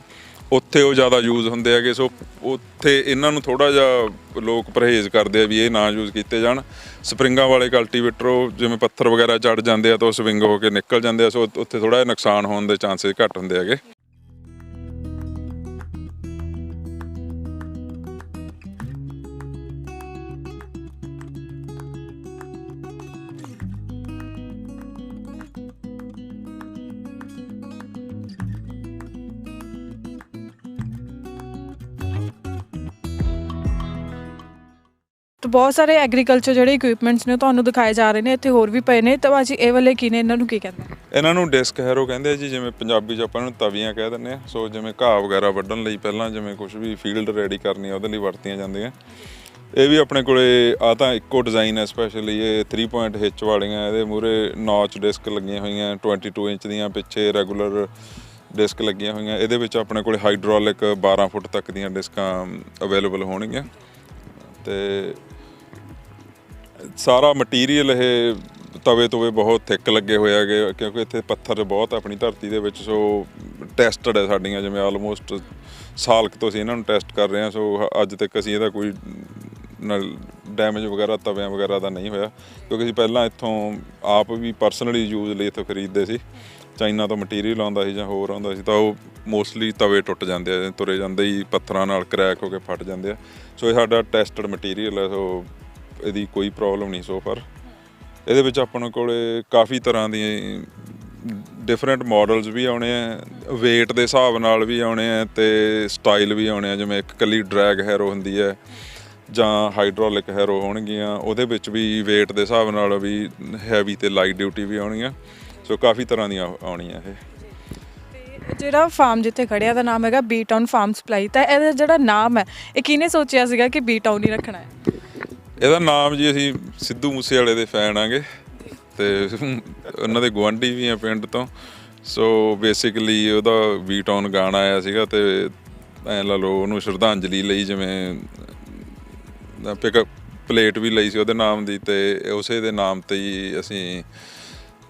ਉੱਥੇ ਉਹ ਜ਼ਿਆਦਾ ਯੂਜ਼ ਹੁੰਦੇ ਹੈਗੇ। ਸੋ ਉੱਥੇ ਇਹਨਾਂ ਨੂੰ ਥੋੜਾ ਜਿਹਾ ਲੋਕ ਪਰਹੇਜ਼ ਕਰਦੇ ਆ ਵੀ ਇਹ ਨਾ ਯੂਜ਼ ਕੀਤੇ ਜਾਣ। ਸਪਰਿੰਗਾਂ ਵਾਲੇ ਕਲਟੀਵੇਟਰ ਉਹ ਜਿਵੇਂ ਪੱਥਰ ਵਗੈਰਾ ਚੜ ਜਾਂਦੇ ਆ ਤਾਂ ਉਹ ਸਵਿੰਗ ਹੋ ਕੇ ਨਿਕਲ ਜਾਂਦੇ ਆ। ਸੋ ਉੱਥੇ ਥੋੜਾ ਜਿਹਾ ਨੁਕਸਾਨ ਹੋਣ ਦੇ ਚਾਂਸਸ ਘੱਟ ਹੁੰਦੇ ਹੈਗੇ। ਤਾਂ ਬਹੁਤ ਸਾਰੇ ਐਗਰੀਕਲਚਰ ਜਿਹੜੇ ਇਕਵਿਪਮੈਂਟਸ ਨੇ ਉਹ ਤੁਹਾਨੂੰ ਦਿਖਾਏ ਜਾ ਰਹੇ ਨੇ, ਇੱਥੇ ਹੋਰ ਵੀ ਪਏ ਨੇ, ਤਾਂ ਬਾਜੀ ਇਹ ਵਾਲੇ ਕੀ ਨੇ, ਇਹਨਾਂ ਨੂੰ ਕੀ ਕਹਿੰਦੇ ਇਹਨਾਂ ਨੂੰ ਡਿਸਕ ਹੈਰੋ ਕਹਿੰਦੇ ਆ ਜੀ, ਜਿਵੇਂ ਪੰਜਾਬੀ ਚ ਆਪਾਂ ਨੂੰ ਤਵੀਆਂ ਕਹਿ ਦਿੰਦੇ ਆ। ਸੋ ਜਿਵੇਂ ਘਾਹ ਵਗੈਰਾ ਵੱਢਣ ਲਈ ਪਹਿਲਾਂ ਜਿਵੇਂ ਕੁਝ ਵੀ ਫੀਲਡ ਰੈਡੀ ਕਰਨੀ ਆ, ਉਹਦੇ ਲਈ ਵਰਤੀਆਂ ਜਾਂਦੀਆਂ। ਇਹ ਵੀ ਆਪਣੇ ਕੋਲੇ ਆ ਤਾਂ ਇੱਕੋ ਡਿਜ਼ਾਈਨ ਹੈ ਸਪੈਸ਼ਲੀ ਇਹ 3 ਪੁਆਇੰਟ ਹਿੱਚ ਵਾਲੀਆਂ, ਇਹਦੇ ਮੂਰੇ ਨੌਚ ਡਿਸਕ ਲੱਗੀਆਂ ਹੋਈਆਂ 22 ਇੰਚ ਦੀਆਂ, ਪਿੱਛੇ ਰੈਗੂਲਰ ਡਿਸਕ ਲੱਗੀਆਂ ਹੋਈਆਂ। ਇਹਦੇ ਵਿੱਚ ਆਪਣੇ ਕੋਲੇ ਹਾਈਡ੍ਰੋਲਿਕ 12 ਫੁੱਟ ਤੱਕ ਦੀਆਂ ਡਿਸਕਾਂ ਅਵੇਲੇਬਲ ਹੋਣਗੀਆਂ। ਤੇ ਸਾਰਾ ਮਟੀਰੀਅਲ ਇਹ ਤਵੇ ਤਵੇ ਬਹੁਤ ਥਿੱਕ ਲੱਗੇ ਹੋਏ ਹੈਗੇ, ਕਿਉਂਕਿ ਇੱਥੇ ਪੱਥਰ ਬਹੁਤ ਆਪਣੀ ਧਰਤੀ ਦੇ ਵਿੱਚ ਸੋ ਟੈਸਟਡ ਹੈ ਸਾਡੀਆਂ, ਜਿਵੇਂ ਆਲਮੋਸਟ ਸਾਲ ਕੁ ਤੋਂ ਅਸੀਂ ਇਹਨਾਂ ਨੂੰ ਟੈਸਟ ਕਰ ਰਹੇ ਹਾਂ ਸੋ ਅੱਜ ਤੱਕ ਅਸੀਂ ਇਹਦਾ ਕੋਈ ਡੈਮੇਜ ਵਗੈਰਾ, ਤਵਿਆਂ ਵਗੈਰਾ ਦਾ ਨਹੀਂ ਹੋਇਆ, ਕਿਉਂਕਿ ਅਸੀਂ ਪਹਿਲਾਂ ਇੱਥੋਂ ਆਪ ਵੀ ਪਰਸਨਲੀ ਯੂਜ਼ ਲਈ ਇੱਥੋਂ ਖਰੀਦਦੇ ਸੀ, ਚਾਈਨਾ ਤੋਂ ਮਟੀਰੀਅਲ ਆਉਂਦਾ ਸੀ ਜਾਂ ਹੋਰ ਆਉਂਦਾ ਸੀ, ਤਾਂ ਉਹ ਮੋਸਟਲੀ ਤਵੇ ਟੁੱਟ ਜਾਂਦੇ ਆ, ਤੁਰੇ ਜਾਂਦੇ ਹੀ ਪੱਥਰਾਂ ਨਾਲ ਕ੍ਰੈਕ ਹੋ ਕੇ ਫਟ ਜਾਂਦੇ ਆ ਸੋ ਇਹ ਸਾਡਾ ਟੈਸਟਡ ਮਟੀਰੀਅਲ ਹੈ ਸੋ ਇਹਦੀ ਕੋਈ ਪ੍ਰੋਬਲਮ ਨਹੀਂ ਸੋ ਫar ਇਹਦੇ ਵਿੱਚ ਆਪਣੇ ਕੋਲੇ ਕਾਫੀ ਤਰ੍ਹਾਂ ਦੀ ਡਿਫਰੈਂਟ ਮਾਡਲਸ ਵੀ ਆਉਣੇ ਆ, weight ਦੇ ਹਿਸਾਬ ਨਾਲ ਵੀ ਆਉਣੇ ਆ ਤੇ ਸਟਾਈਲ ਵੀ ਆਉਣੇ ਆ, ਜਿਵੇਂ ਇੱਕ ਕੱਲੀ ਡਰੈਗ ਹੈਰੋ ਹੁੰਦੀ ਹੈ ਜਾਂ ਹਾਈਡ੍ਰੋਲਿਕ ਹੈਰੋ ਹੋਣਗੀਆਂ, ਉਹਦੇ ਵਿੱਚ ਵੀ weight ਦੇ ਹਿਸਾਬ ਨਾਲ ਵੀ ਹੈਵੀ ਤੇ ਲਾਈਟ ਡਿਊਟੀ ਵੀ ਆਉਣਗੀਆਂ ਸੋ ਕਾਫੀ ਤਰ੍ਹਾਂ ਦੀਆਂ ਆਉਣੀਆਂ ਇਹ। ਜਿਹੜਾ ਫਾਰਮ ਜਿੱਥੇ ਖੜਿਆ ਦਾ ਨਾਮ ਹੈਗਾ ਬੀ ਟਾਊਨ ਫਾਰਮ ਸਪਲਾਈ ਤਾਂ ਇਹਦਾ ਜਿਹੜਾ ਨਾਮ ਹੈ, ਇਹ ਕਿਹਨੇ ਸੋਚਿਆ ਸੀਗਾ ਕਿ ਬੀ ਟਾਊਨ ਹੀ ਰੱਖਣਾ ਹੈ? ਇਹਦਾ ਨਾਮ ਜੀ ਅਸੀਂ ਸਿੱਧੂ ਮੂਸੇ ਵਾਲੇ ਦੇ ਫੈਨ ਆਂਗੇ ਤੇ ਉਹਨਾਂ ਦੇ ਗਵਾਂਢੀ ਵੀ ਆ ਪਿੰਡ ਤੋਂ। ਸੋ ਬੇਸਿਕਲੀ ਉਹਦਾ ਵੀ ਟਾਊਨ ਗਾਣਾ ਆਇਆ ਸੀਗਾ ਤੇ ਐ ਲਾ ਲਓ ਉਹਨੂੰ ਸ਼ਰਧਾਂਜਲੀ ਲਈ ਜਿਵੇਂ ਪਿਕ ਪਲੇਟ ਵੀ ਲਈ ਸੀ ਉਹਦੇ ਨਾਮ ਦੀ ਤੇ ਉਸੇ ਦੇ ਨਾਮ ਤੇ ਹੀ ਅਸੀਂ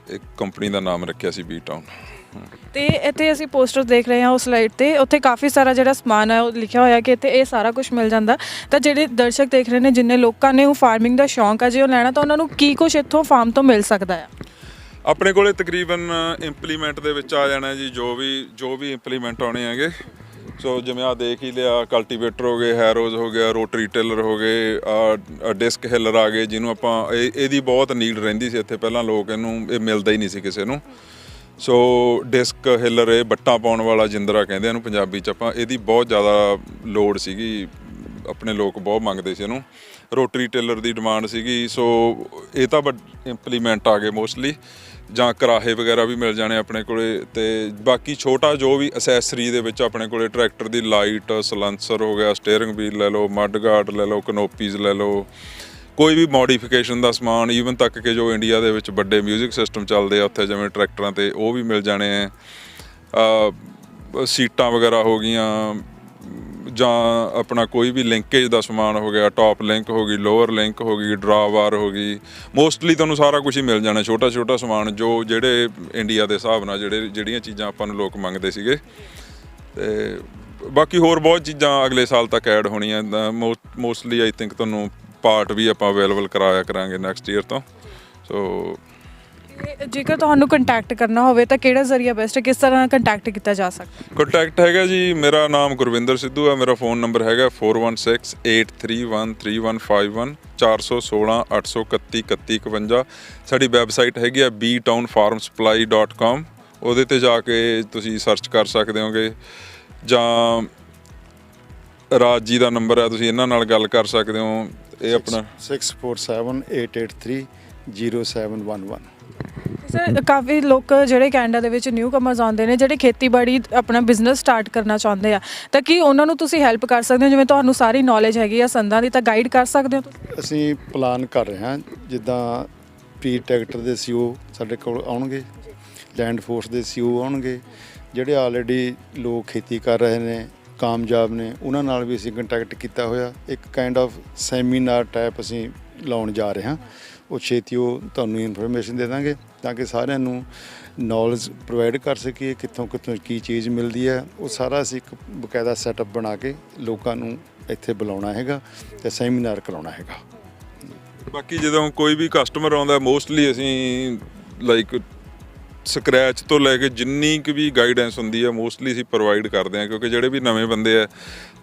ਇੱਕ ਕੰਪਨੀ ਦਾ ਨਾਮ ਰੱਖਿਆ ਸੀ ਬੀਟਾਊਨ ਤੇ ਇੱਥੇ ਅਸੀਂ ਪੋਸਟਰ ਦੇਖ ਰਹੇ ਹਾਂ ਉਸ ਸਲਾਈਡ ਤੇ। ਉੱਥੇ ਕਾਫੀ ਸਾਰਾ ਜਿਹੜਾ ਸਮਾਨ ਹੈ, ਉਹ ਲਿਖਿਆ ਹੋਇਆ ਕਿ ਇੱਥੇ ਇਹ ਸਾਰਾ ਕੁਝ ਮਿਲ ਜਾਂਦਾ। ਤਾਂ ਜਿਹੜੇ ਦਰਸ਼ਕ ਦੇਖ ਰਹੇ ਨੇ, ਜਿੰਨੇ ਲੋਕਾਂ ਨੇ ਉਹ ਫਾਰਮਿੰਗ ਦਾ ਸ਼ੌਂਕ ਹੈ ਜੇ ਉਹ ਲੈਣਾ ਤਾਂ ਉਹਨਾਂ ਨੂੰ ਕੀ ਕੁਝ ਇੱਥੋਂ ਫਾਰਮ ਤੋਂ ਮਿਲ ਸਕਦਾ ਹੈ ਆਪਣੇ ਕੋਲੇ ਤਕਰੀਬਨ ਇੰਪਲੀਮੈਂਟ ਦੇ ਵਿੱਚ ਆ ਜਾਣਾ ਜੀ, ਜੋ ਵੀ ਜੋ ਵੀ ਇੰਪਲੀਮੈਂਟ ਆਉਣੇ ਹੈਗੇ। ਸੋ ਜਿਵੇਂ ਆ ਦੇਖ ਹੀ ਲਿਆ ਕਲਟੀਵੇਟਰ ਹੋ ਗਏ ਹੈਰੋਜ਼ ਹੋ ਗਿਆ ਰੋਟਰੀ ਟੇਲਰ ਹੋ ਗਏ ਆ ਡਿਸਕ ਹਿਲਰ ਆ ਗਏ, ਜਿਹਨੂੰ ਆਪਾਂ ਇਹ- ਇਹਦੀ ਬਹੁਤ ਨੀਡ ਰਹਿੰਦੀ ਸੀ ਇੱਥੇ। ਪਹਿਲਾਂ ਲੋਕ ਇਹਨੂੰ, ਇਹ ਮਿਲਦਾ ਹੀ ਨਹੀਂ ਸੀ ਕਿਸੇ ਨੂੰ। ਸੋ ਡਿਸਕ ਹਿਲਰ ਇਹ ਬੱਟਾਂ ਪਾਉਣ ਵਾਲਾ ਜਿੰਦਰਾ ਕਹਿੰਦੇ ਇਹਨੂੰ ਪੰਜਾਬੀ ਚ ਆਪਾਂ, ਇਹਦੀ ਬਹੁਤ ਜ਼ਿਆਦਾ ਲੋੜ ਸੀਗੀ, ਆਪਣੇ ਲੋਕ ਬਹੁਤ ਮੰਗਦੇ ਸੀ ਇਹਨੂੰ। ਰੋਟਰੀ ਟੇਲਰ ਦੀ ਡਿਮਾਂਡ ਸੀਗੀ, ਸੋ ਇਹ ਤਾਂ ਇੰਪਲੀਮੈਂਟ ਆ ਗਏ ਮੋਸਟਲੀ ਜਾਂ ਕਰਾਹੇ ਵਗੈਰਾ ਵੀ ਮਿਲ ਜਾਣੇ ਆਪਣੇ ਕੋਲੇ, ਤੇ ਬਾਕੀ ਛੋਟਾ ਜੋ ਵੀ ਅਸੈਸਰੀ ਦੇ ਵਿੱਚ ਆਪਣੇ ਕੋਲੇ ਟਰੈਕਟਰ ਦੀ ਲਾਈਟ ਸਲੈਂਸਰ ਹੋ ਗਿਆ ਸਟੀਅਰਿੰਗ ਵੀਲ ਲੈ ਲਓ ਮੱਡ ਗਾਰਡ ਲੈ ਲਓ ਕਨੋਪੀਜ਼ ਲੈ ਲਓ। ਕੋਈ ਵੀ ਮੋਡੀਫਿਕੇਸ਼ਨ ਦਾ ਸਮਾਨ ਈਵਨ ਤੱਕ ਕਿ ਜੋ ਇੰਡੀਆ ਦੇ ਵਿੱਚ ਵੱਡੇ 뮤직 ਸਿਸਟਮ ਚੱਲਦੇ ਆ ਉੱਥੇ, ਜਿਵੇਂ ਟਰੈਕਟਰਾਂ ਤੇ ਉਹ ਵੀ ਮਿਲ ਜਾਣੇ ਆ। ਸੀਟਾਂ ਵਗੈਰਾ ਹੋ ਗਈਆਂ, ਜਾਂ ਆਪਣਾ ਕੋਈ ਵੀ ਲਿੰਕੇਜ ਦਾ ਸਮਾਨ ਹੋ ਗਿਆ ਟਾਪ ਲਿੰਕ ਹੋ ਗਈ ਲੋਅਰ ਲਿੰਕ ਹੋ ਗਈ ਡਰਾ ਵਾਰ ਹੋ ਗਈ ਮੋਸਟਲੀ ਤੁਹਾਨੂੰ ਸਾਰਾ ਕੁਝ ਹੀ ਮਿਲ ਜਾਣਾ ਛੋਟਾ ਛੋਟਾ ਸਮਾਨ ਜੋ ਜਿਹੜੇ ਇੰਡੀਆ ਦੇ ਹਿਸਾਬ ਨਾਲ ਜਿਹੜੇ, ਜਿਹੜੀਆਂ ਚੀਜ਼ਾਂ ਆਪਾਂ ਨੂੰ ਲੋਕ ਮੰਗਦੇ ਸੀਗੇ। ਤੇ ਬਾਕੀ ਹੋਰ ਬਹੁਤ ਚੀਜ਼ਾਂ ਅਗਲੇ ਸਾਲ ਤੱਕ ਐਡ ਹੋਣੀਆਂ ਮੋਸਟਲੀ ਆਈ ਥਿੰਕ ਤੁਹਾਨੂੰ ਪਾਰਟ ਵੀ ਆਪਾਂ ਅਵੇਲੇਬਲ ਕਰਾਇਆ ਕਰਾਂਗੇ ਨੈਕਸਟ ਈਅਰ ਤੋਂ। ਸੋ ਜੇਕਰ ਤੁਹਾਨੂੰ ਕੰਟੈਕਟ ਕਰਨਾ ਹੋਵੇ ਤਾਂ ਕਿਹੜਾ ਜ਼ਰੀਆ ਬੈਸਟ ਹੈ? ਕਿਸ ਤਰ੍ਹਾਂ ਕੰਟੈਕਟ ਕੀਤਾ ਜਾ ਸਕਦਾ? ਕੰਟੈਕਟ ਹੈਗਾ ਜੀ ਮੇਰਾ ਨਾਮ ਗੁਰਵਿੰਦਰ ਸਿੱਧੂ ਹੈ ਮੇਰਾ ਫੋਨ ਨੰਬਰ ਹੈਗਾ 4168313151 4168313151 ਸਾਡੀ ਵੈਬਸਾਈਟ ਹੈਗੀ ਹੈ btownfarmsupply.com ਉਹਦੇ ਤੇ ਜਾ ਕੇ ਤੁਸੀਂ ਸਰਚ ਕਰ ਸਕਦੇ ਹੋਗੇ। ਜਾਂ ਰਾਜ ਜੀ ਦਾ ਨੰਬਰ ਹੈ ਤੁਸੀਂ ਇਹਨਾਂ ਨਾਲ ਗੱਲ ਕਰ ਸਕਦੇ ਹੋ। ਇਹ ਆਪਣਾ 6478830711 ਸਰ ਕਾਫੀ ਲੋਕ ਜਿਹੜੇ ਕੈਨੇਡਾ ਦੇ ਵਿੱਚ ਨਿਊ ਕਮਰਸ ਆਉਂਦੇ ਨੇ ਜਿਹੜੇ ਖੇਤੀਬਾੜੀ ਆਪਣਾ ਬਿਜ਼ਨਸ ਸਟਾਰਟ ਕਰਨਾ ਚਾਹੁੰਦੇ ਆ ਤਾਂ ਕੀ ਉਹਨਾਂ ਨੂੰ ਤੁਸੀਂ ਹੈਲਪ ਕਰ ਸਕਦੇ ਹੋ? ਜਿਵੇਂ ਤੁਹਾਨੂੰ ਸਾਰੀ ਨੌਲੇਜ ਹੈਗੀ ਆ ਸੰਦਾਂ ਦੀ ਤਾਂ ਗਾਈਡ ਕਰ ਸਕਦੇ ਹੋ ਤੁਸੀਂ? ਅਸੀਂ ਪਲਾਨ ਕਰ ਰਹੇ ਹਾਂ ਜਿੱਦਾਂ ਪ੍ਰੀ ਟਰੈਕਟਰ ਦੇ ਸੀਓ ਸਾਡੇ ਕੋਲ ਆਉਣਗੇ ਲੈਂਡ ਫੋਰਸ ਦੇ ਸੀਓ ਆਉਣਗੇ ਜਿਹੜੇ ਆਲਰੇਡੀ ਲੋਕ ਖੇਤੀ ਕਰ ਰਹੇ ਨੇ ਕਾਮਯਾਬ ਨੇ, ਉਹਨਾਂ ਨਾਲ ਵੀ ਅਸੀਂ ਕੰਟੈਕਟ ਕੀਤਾ ਹੋਇਆ। ਇੱਕ ਕਾਈਂਡ ਆਫ ਸੈਮੀਨਾਰ ਟਾਈਪ ਅਸੀਂ ਲਾਉਣ ਜਾ ਰਹੇ ਹਾਂ। ਉਹ ਛੇਤੀ ਉਹ ਤੁਹਾਨੂੰ ਇਨਫੋਰਮੇਸ਼ਨ ਦੇ ਦਾਂਗੇ ਤਾਂ ਕਿ ਸਾਰਿਆਂ ਨੂੰ ਨੌਲੇਜ ਪ੍ਰੋਵਾਈਡ ਕਰ ਸਕੀਏ ਕਿੱਥੋਂ ਕਿੱਥੋਂ ਕੀ ਚੀਜ਼ ਮਿਲਦੀ ਹੈ। ਉਹ ਸਾਰਾ ਅਸੀਂ ਇੱਕ ਬਕਾਇਦਾ ਸੈਟਅਪ ਬਣਾ ਕੇ ਲੋਕਾਂ ਨੂੰ ਇੱਥੇ ਬੁਲਾਉਣਾ ਹੈਗਾ ਤੇ ਸੈਮੀਨਾਰ ਕਰਾਉਣਾ ਹੈਗਾ। ਬਾਕੀ ਜਦੋਂ ਕੋਈ ਵੀ ਕਸਟਮਰ ਆਉਂਦਾ ਮੋਸਟਲੀ ਅਸੀਂ ਲਾਈਕ ਸਕ੍ਰੈਚ ਤੋਂ ਲੈ ਕੇ ਜਿੰਨੀ ਕੁ ਵੀ ਗਾਈਡੈਂਸ ਹੁੰਦੀ ਹੈ ਮੋਸਟਲੀ ਅਸੀਂ ਪ੍ਰੋਵਾਈਡ ਕਰਦੇ ਹਾਂ, ਕਿਉਂਕਿ ਜਿਹੜੇ ਵੀ ਨਵੇਂ ਬੰਦੇ ਆ,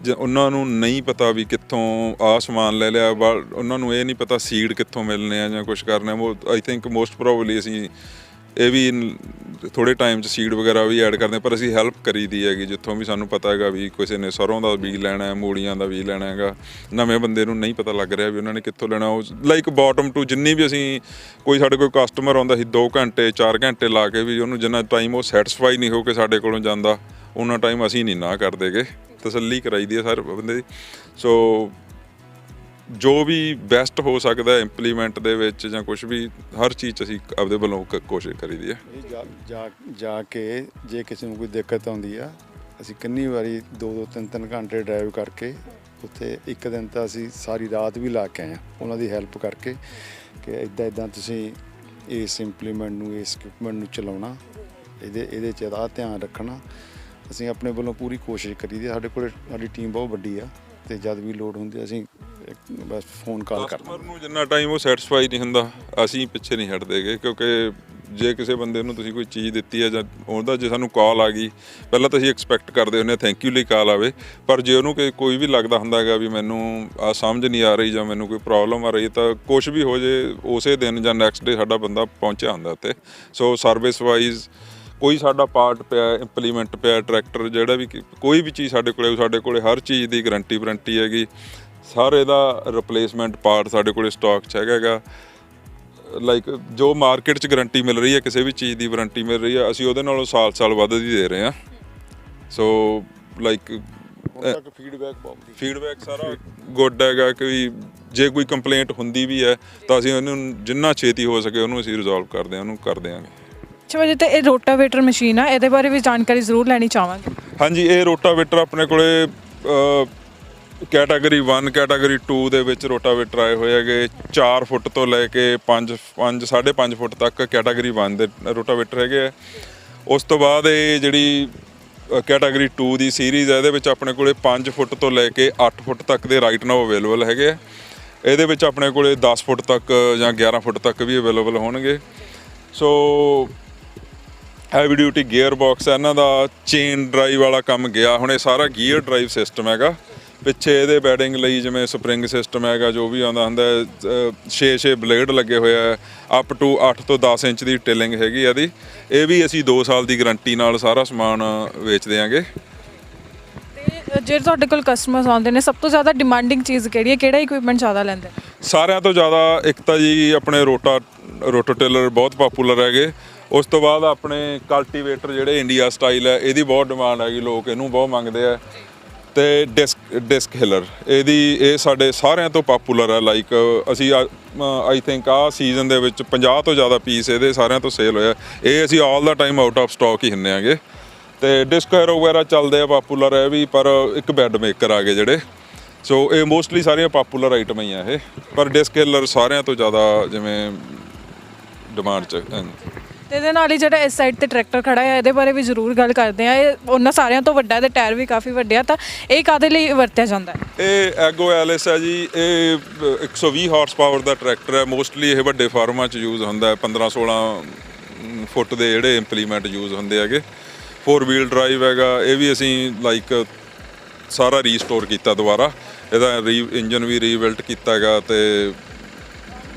ਜੇ ਉਹਨਾਂ ਨੂੰ ਨਹੀਂ ਪਤਾ ਵੀ ਕਿੱਥੋਂ ਆਹ ਸਮਾਨ ਲੈ ਲਿਆ ਵਾ- ਉਹਨਾਂ ਨੂੰ ਇਹ ਨਹੀਂ ਪਤਾ ਸੀਡ ਕਿੱਥੋਂ ਮਿਲਨੇ ਆ ਜਾਂ ਕੁਝ ਕਰਨਾ ਉਹ ਆਈ ਥਿੰਕ ਮੋਸਟ ਪ੍ਰੋਬਬਲੀ ਅਸੀਂ ਇਹ ਵੀ ਥੋੜੇ ਟਾਈਮ ਚ ਸੀਡ ਵਗੈਰਾ ਵੀ ਐਡ ਕਰਦੇ ਪਰ ਅਸੀਂ ਹੈਲਪ ਕਰੀਦੀ ਹੈਗੀ, ਜਿੱਥੋਂ ਵੀ ਸਾਨੂੰ ਪਤਾ ਹੈਗਾ ਵੀ ਕਿਸੇ ਨੇ ਸਰੋਂ ਦਾ ਬੀਜ ਲੈਣਾ ਹੈ, ਮੂਲੀਆਂ ਦਾ ਬੀਜ ਲੈਣਾ ਹੈਗਾ, ਨਵੇਂ ਬੰਦੇ ਨੂੰ ਨਹੀਂ ਪਤਾ ਲੱਗ ਰਿਹਾ ਵੀ ਉਹਨਾਂ ਨੇ ਕਿੱਥੋਂ ਲੈਣਾ। ਉਹ ਲਾਈਕ ਬਾਟਮ ਟੂ ਜਿੰਨੀ ਵੀ ਅਸੀਂ ਕੋਈ ਸਾਡੇ ਕੋਈ ਕਸਟਮਰ ਆਉਂਦਾ ਸੀ 2 ਘੰਟੇ 4 ਘੰਟੇ ਲਾ ਕੇ ਵੀ ਉਹਨੂੰ ਜਿੰਨਾ ਟਾਈਮ ਉਹ ਸੈਟੀਸਫਾਈ ਨਹੀਂ ਹੋ ਕੇ ਸਾਡੇ ਕੋਲੋਂ ਜਾਂਦਾ, ਉਹਨਾਂ ਟਾਈਮ ਅਸੀਂ ਨਹੀਂ ਨਾ ਕਰਦੇਗੇ ਤਸੱਲੀ ਕਰਾਈਦੀ ਹੈ ਸਰ ਬੰਦੇ ਦੀ। ਸੋ ਜੋ ਵੀ ਬੈਸਟ ਹੋ ਸਕਦਾ ਇੰਪਲੀਮੈਂਟ ਦੇ ਵਿੱਚ ਜਾਂ ਕੁਝ ਵੀ ਹਰ ਚੀਜ਼ ਅਸੀਂ ਆਪਦੇ ਵੱਲੋਂ ਕ- ਕੋਸ਼ਿਸ਼ ਕਰੀਦੀ ਹੈ ਇਹ ਜਾ ਜਾ ਜਾ ਕੇ ਜੇ ਕਿਸੇ ਨੂੰ ਕੋਈ ਦਿੱਕਤ ਆਉਂਦੀ ਆ ਅਸੀਂ ਕਿੰਨੀ ਵਾਰੀ 2 2 3 3 ਘੰਟੇ ਡਰਾਈਵ ਕਰਕੇ ਉੱਥੇ ਇੱਕ ਦਿਨ ਤਾਂ ਅਸੀਂ ਸਾਰੀ ਰਾਤ ਵੀ ਲਾ ਕੇ ਆਏ ਹਾਂ ਉਹਨਾਂ ਦੀ ਹੈਲਪ ਕਰਕੇ ਕਿ ਇਦਾਂ ਇਦਾਂ ਤੁਸੀਂ ਇਸ ਇੰਪਲੀਮੈਂਟ ਨੂੰ ਇਸ ਇਕਵਿਪਮੈਂਟ ਨੂੰ ਚਲਾਉਣਾ ਇਹਦੇ ਇਹਦੇ ਚ ਇਹਦਾ ਧਿਆਨ ਰੱਖਣਾ ਅਸੀਂ ਆਪਣੇ ਵੱਲੋਂ ਪੂਰੀ ਕੋਸ਼ਿਸ਼ ਕਰੀਦੀ ਹੈ। ਸਾਡੇ ਕੋਲ ਸਾਡੀ ਟੀਮ ਬਹੁਤ ਵੱਡੀ ਆ ਤੇ ਜਦ ਵੀ ਲੋਡ ਹੁੰਦੀ ਹੈ, ਅਸੀਂ ਬਸ ਫੋਨ ਕਾਲ ਕਰ ਕਸਟਮਰ ਨੂੰ ਜਿੰਨਾ ਟਾਈਮ ਉਹ ਸੈਟੀਸਫਾਈ ਨਹੀਂ ਹੁੰਦਾ, ਅਸੀਂ ਪਿੱਛੇ ਨਹੀਂ ਹਟਦੇਗੇ ਕਿਉਂਕਿ ਜੇ ਕਿਸੇ ਬੰਦੇ ਨੂੰ ਤੁਸੀਂ ਕੋਈ ਚੀਜ਼ ਦਿੱਤੀ ਹੈ ਜਾਂ ਉਹਦਾ ਜੇ ਸਾਨੂੰ ਕਾਲ ਆ ਗਈ, ਪਹਿਲਾਂ ਤਾਂ ਅਸੀਂ ਐਕਸਪੈਕਟ ਕਰਦੇ ਹੁੰਦੇ ਥੈਂਕ ਯੂ ਲਈ ਕਾਲ ਆਵੇ, ਪਰ ਜੇ ਉਹਨੂੰ ਕਿ ਕੋਈ ਵੀ ਲੱਗਦਾ ਹੁੰਦਾ ਹੈਗਾ ਵੀ ਮੈਨੂੰ ਆ ਸਮਝ ਨਹੀਂ ਆ ਰਹੀ ਜਾਂ ਮੈਨੂੰ ਕੋਈ ਪ੍ਰੋਬਲਮ ਆ ਰਹੀ, ਤਾਂ ਕੁਝ ਵੀ ਹੋ ਜੇ, ਉਸੇ ਦਿਨ ਜਾਂ ਨੈਕਸਟ ਡੇ ਸਾਡਾ ਬੰਦਾ ਪਹੁੰਚਿਆ ਹੁੰਦਾ ਉੱਤੇ ਸੋ ਸਰਵਿਸ ਵਾਈਜ਼ ਕੋਈ ਸਾਡਾ ਪਾਰਟ ਪਿਆ ਇੰਪਲੀਮੈਂਟ ਪਿਆ ਟਰੈਕਟਰ ਜਿਹੜਾ ਵੀ ਕੋਈ ਵੀ ਚੀਜ਼ ਸਾਡੇ ਕੋਲੇ ਸਾਡੇ ਕੋਲੇ ਹਰ ਚੀਜ਼ ਦੀ ਗਾਰੰਟੀ ਵਾਰੰਟੀ ਹੈਗੀ। ਸਾਰੇ ਦਾ ਰਿਪਲੇਸਮੈਂਟ ਪਾਰਟ ਸਾਡੇ ਕੋਲੇ ਸਟਾਕ 'ਚ ਹੈਗਾ ਹੈਗਾ। ਲਾਈਕ ਜੋ ਮਾਰਕੀਟ 'ਚ ਗਾਰੰਟੀ ਮਿਲ ਰਹੀ ਹੈ ਕਿਸੇ ਵੀ ਚੀਜ਼ ਦੀ ਵਾਰੰਟੀ ਮਿਲ ਰਹੀ ਹੈ ਅਸੀਂ ਉਹਦੇ ਨਾਲੋਂ ਸਾਲ-ਸਾਲ ਵੱਧ ਦੀ ਦੇ ਰਹੇ ਹਾਂ। ਸੋ ਲਾਈਕ ਤੱਕ ਫੀਡਬੈਕ ਬਹੁਤ ਫੀਡਬੈਕ ਸਾਰਾ ਗੁੱਡ ਹੈਗਾ ਕਿ ਜੇ ਕੋਈ ਕੰਪਲੇਂਟ ਹੁੰਦੀ ਵੀ ਹੈ ਤਾਂ ਅਸੀਂ ਉਹਨੂੰ ਜਿੰਨਾ ਛੇਤੀ ਹੋ ਸਕੇ ਉਹਨੂੰ ਅਸੀਂ ਰਿਜ਼ੋਲਵ ਕਰਦੇ ਹਾਂ ਉਹਨੂੰ ਕਰ ਦਿਆਂਗੇ। ਅੱਛਾ ਵਜੇ ਤੇ ਇਹ ਰੋਟਾਵੇਟਰ ਮਸ਼ੀਨ ਆ ਇਹਦੇ ਬਾਰੇ ਵੀ ਜਾਣਕਾਰੀ ਜ਼ਰੂਰ ਲੈਣੀ ਚਾਹਾਂਗੇ। ਹਾਂਜੀ ਇਹ ਰੋਟਾਵੇਟਰ ਆਪਣੇ ਕੋਲੇ ਕੈਟਾਗਰੀ 1 ਕੈਟਾਗਰੀ 2 ਦੇ ਵਿੱਚ ਰੋਟਾਵੇਟਰ ਆਏ ਹੋਏ ਹੈਗੇ। 4 ਫੁੱਟ ਤੋਂ ਲੈ ਕੇ 5 5 5.5 ਫੁੱਟ ਤੱਕ ਕੈਟਾਗਰੀ 1 ਦੇ ਰੋਟਾਵੇਟਰ ਹੈਗੇ ਆ। ਉਸ ਤੋਂ ਬਾਅਦ ਇਹ ਜਿਹੜੀ ਕੈਟਾਗਰੀ 2 ਦੀ ਸੀਰੀਜ਼ ਹੈ ਇਹਦੇ ਵਿੱਚ ਆਪਣੇ ਕੋਲੇ 5 ਫੁੱਟ ਤੋਂ ਲੈ ਕੇ 8 ਫੁੱਟ ਤੱਕ ਦੇ ਰਾਈਟ ਨਾਓ ਅਵੇਲੇਬਲ ਹੈਗੇ ਆ। ਇਹਦੇ ਵਿੱਚ ਆਪਣੇ ਕੋਲੇ 10 ਫੁੱਟ ਤੱਕ ਜਾਂ 11 ਫੁੱਟ ਤੱਕ ਵੀ ਅਵੇਲੇਬਲ ਹੋਣਗੇ। So heavy duty gear box ਹੈ ਇਹਨਾਂ ਦਾ ਚੇਨ ਡਰਾਈਵ ਵਾਲਾ ਕੰਮ ਗਿਆ। ਹੁਣ ਇਹ ਸਾਰਾ ਗੀਅਰ ਡਰਾਈਵ ਸਿਸਟਮ ਹੈਗਾ। ਪਿੱਛੇ ਇਹਦੇ ਬੈਡਿੰਗ ਲਈ ਜਿਵੇਂ ਸਪਰਿੰਗ ਸਿਸਟਮ ਹੈਗਾ ਜੋ ਵੀ ਆਉਂਦਾ ਹੁੰਦਾ 6-6 ਬਲੇਡ ਲੱਗੇ ਹੋਏ ਆ ਅਪ ਟੂ 8 ਤੋਂ 10 ਇੰਚ ਦੀ ਟੇਲਿੰਗ ਹੈਗੀ ਆ ਇਹਦੀ। ਇਹ ਵੀ ਅਸੀਂ 2 ਸਾਲ ਦੀ ਗਾਰੰਟੀ ਨਾਲ ਸਾਰਾ ਸਮਾਨ ਵੇਚ ਤੇ ਜਿਹੜੇ ਤੁਹਾਡੇ ਕੋਲ ਕਸਟਮਰਸ ਆਉਂਦੇ ਨੇ ਸਭ ਤੋਂ ਜ਼ਿਆਦਾ ਡਿਮਾਂਡਿੰਗ ਚੀਜ਼ ਕਿਹੜੀ ਹੈ? ਕਿਹੜਾ ਇਕਵਿਪਮੈਂਟ ਜ਼ਿਆਦਾ ਲੈਂਦੇ? ਸਾਰਿਆਂ ਤੋਂ ਜ਼ਿਆਦਾ ਇੱਕ ਤਾਂ ਜੀ ਆਪਣੇ ਰੋਟਾ ਰੋਟੋਟੇਲਰ ਬਹੁਤ ਪਪੂਲਰ ਹੈਗੇ। ਉਸ ਤੋਂ ਬਾਅਦ ਆਪਣੇ ਕਲਟੀਵੇਟਰ ਜਿਹੜੇ ਇੰਡੀਆ ਸਟਾਈਲ ਹੈ ਇਹਦੀ ਬਹੁਤ ਡਿਮਾਂਡ ਹੈਗੀ ਲੋਕ ਇਹਨੂੰ ਬਹੁਤ ਮੰਗਦੇ ਆ। ਤੇ ਡਿਸਕ ਡਿਸਕ ਹਿਲਰ ਇਹਦੀ, ਇਹ ਸਾਡੇ ਸਾਰਿਆਂ ਤੋਂ ਪਪੂਲਰ ਹੈ ਲਾਈਕ ਅਸੀਂ ਆਈ ਥਿੰਕ ਆ ਸੀਜ਼ਨ ਦੇ ਵਿੱਚ 50 ਤੋਂ ਜ਼ਿਆਦਾ ਪੀਸ ਇਹਦੇ ਸਾਰਿਆਂ ਤੋਂ ਸੇਲ ਹੋਇਆ। ਇਹ ਅਸੀਂ all the time out of stock ਹੀ ਹੁੰਨੇ ਆਗੇ। ਤੇ ਡਿਸਕ ਹਿਲਰ ਵਗੈਰਾ ਚੱਲਦੇ ਆ ਪਪੂਲਰ ਹੈ ਵੀ, ਪਰ ਇੱਕ ਬੈੱਡ ਮੇਕਰ ਆ ਗਏ ਜਿਹੜੇ। ਸੋ ਇਹ ਮੋਸਟਲੀ ਸਾਰੀਆਂ ਪਪੂਲਰ ਆਈਟਮਾਂ ਹੀ ਆ ਇਹ। ਪਰ ਡਿਸਕ ਹਿਲਰ ਸਾਰਿਆਂ ਤੋਂ ਜ਼ਿਆਦਾ ਜਿਵੇਂ ਡਿਮਾਂਡ ਚ ਤੇ ਇਹਦੇ ਨਾਲ ਹੀ ਜਿਹੜਾ ਇਸ ਸਾਈਡ ਤੇ ਟਰੈਕਟਰ ਖੜਾ ਹੈ ਇਹਦੇ ਬਾਰੇ ਵੀ ਜ਼ਰੂਰ ਗੱਲ ਕਰਦੇ ਆ ਇਹ ਉਹਨਾਂ ਸਾਰਿਆਂ ਤੋਂ ਵੱਡਾ ਤੇ ਟਾਇਰ ਵੀ ਕਾਫੀ ਵੱਡੇ ਆ ਤਾਂ ਇਹ ਕਾਦੇ ਲਈ ਵਰਤਿਆ ਜਾਂਦਾ ਹੈ? ਇਹ ਐਗੋ ਐਲਿਸ ਹੈ ਜੀ ਇਹ ਅ, 120 ਹਾਰਸ ਪਾਵਰ ਦਾ ਟਰੈਕਟਰ ਹੈ। ਮੋਸਟਲੀ ਇਹ ਵੱਡੇ ਫਾਰਮਾਂ 'ਚ ਯੂਜ਼ ਹੁੰਦਾ ਹੈ। 15 16 ਫੁੱਟ ਦੇ ਜਿਹੜੇ ਇੰਪਲੀਮੈਂਟ ਯੂਜ਼ ਹੁੰਦੇ ਹੈਗੇ। 4 ਵੀਲ ਡਰਾਈਵ ਹੈਗਾ ਇਹ ਵੀ ਅਸੀਂ ਲਾਈਕ ਸਾਰਾ ਰੀਸਟੋਰ ਕੀਤਾ ਦੁਬਾਰਾ। ਇਹਦਾ ਰੀ ਇੰਜਨ ਵੀ ਰੀਬਿਲਟ ਕੀਤਾ ਹੈਗਾ ਤੇ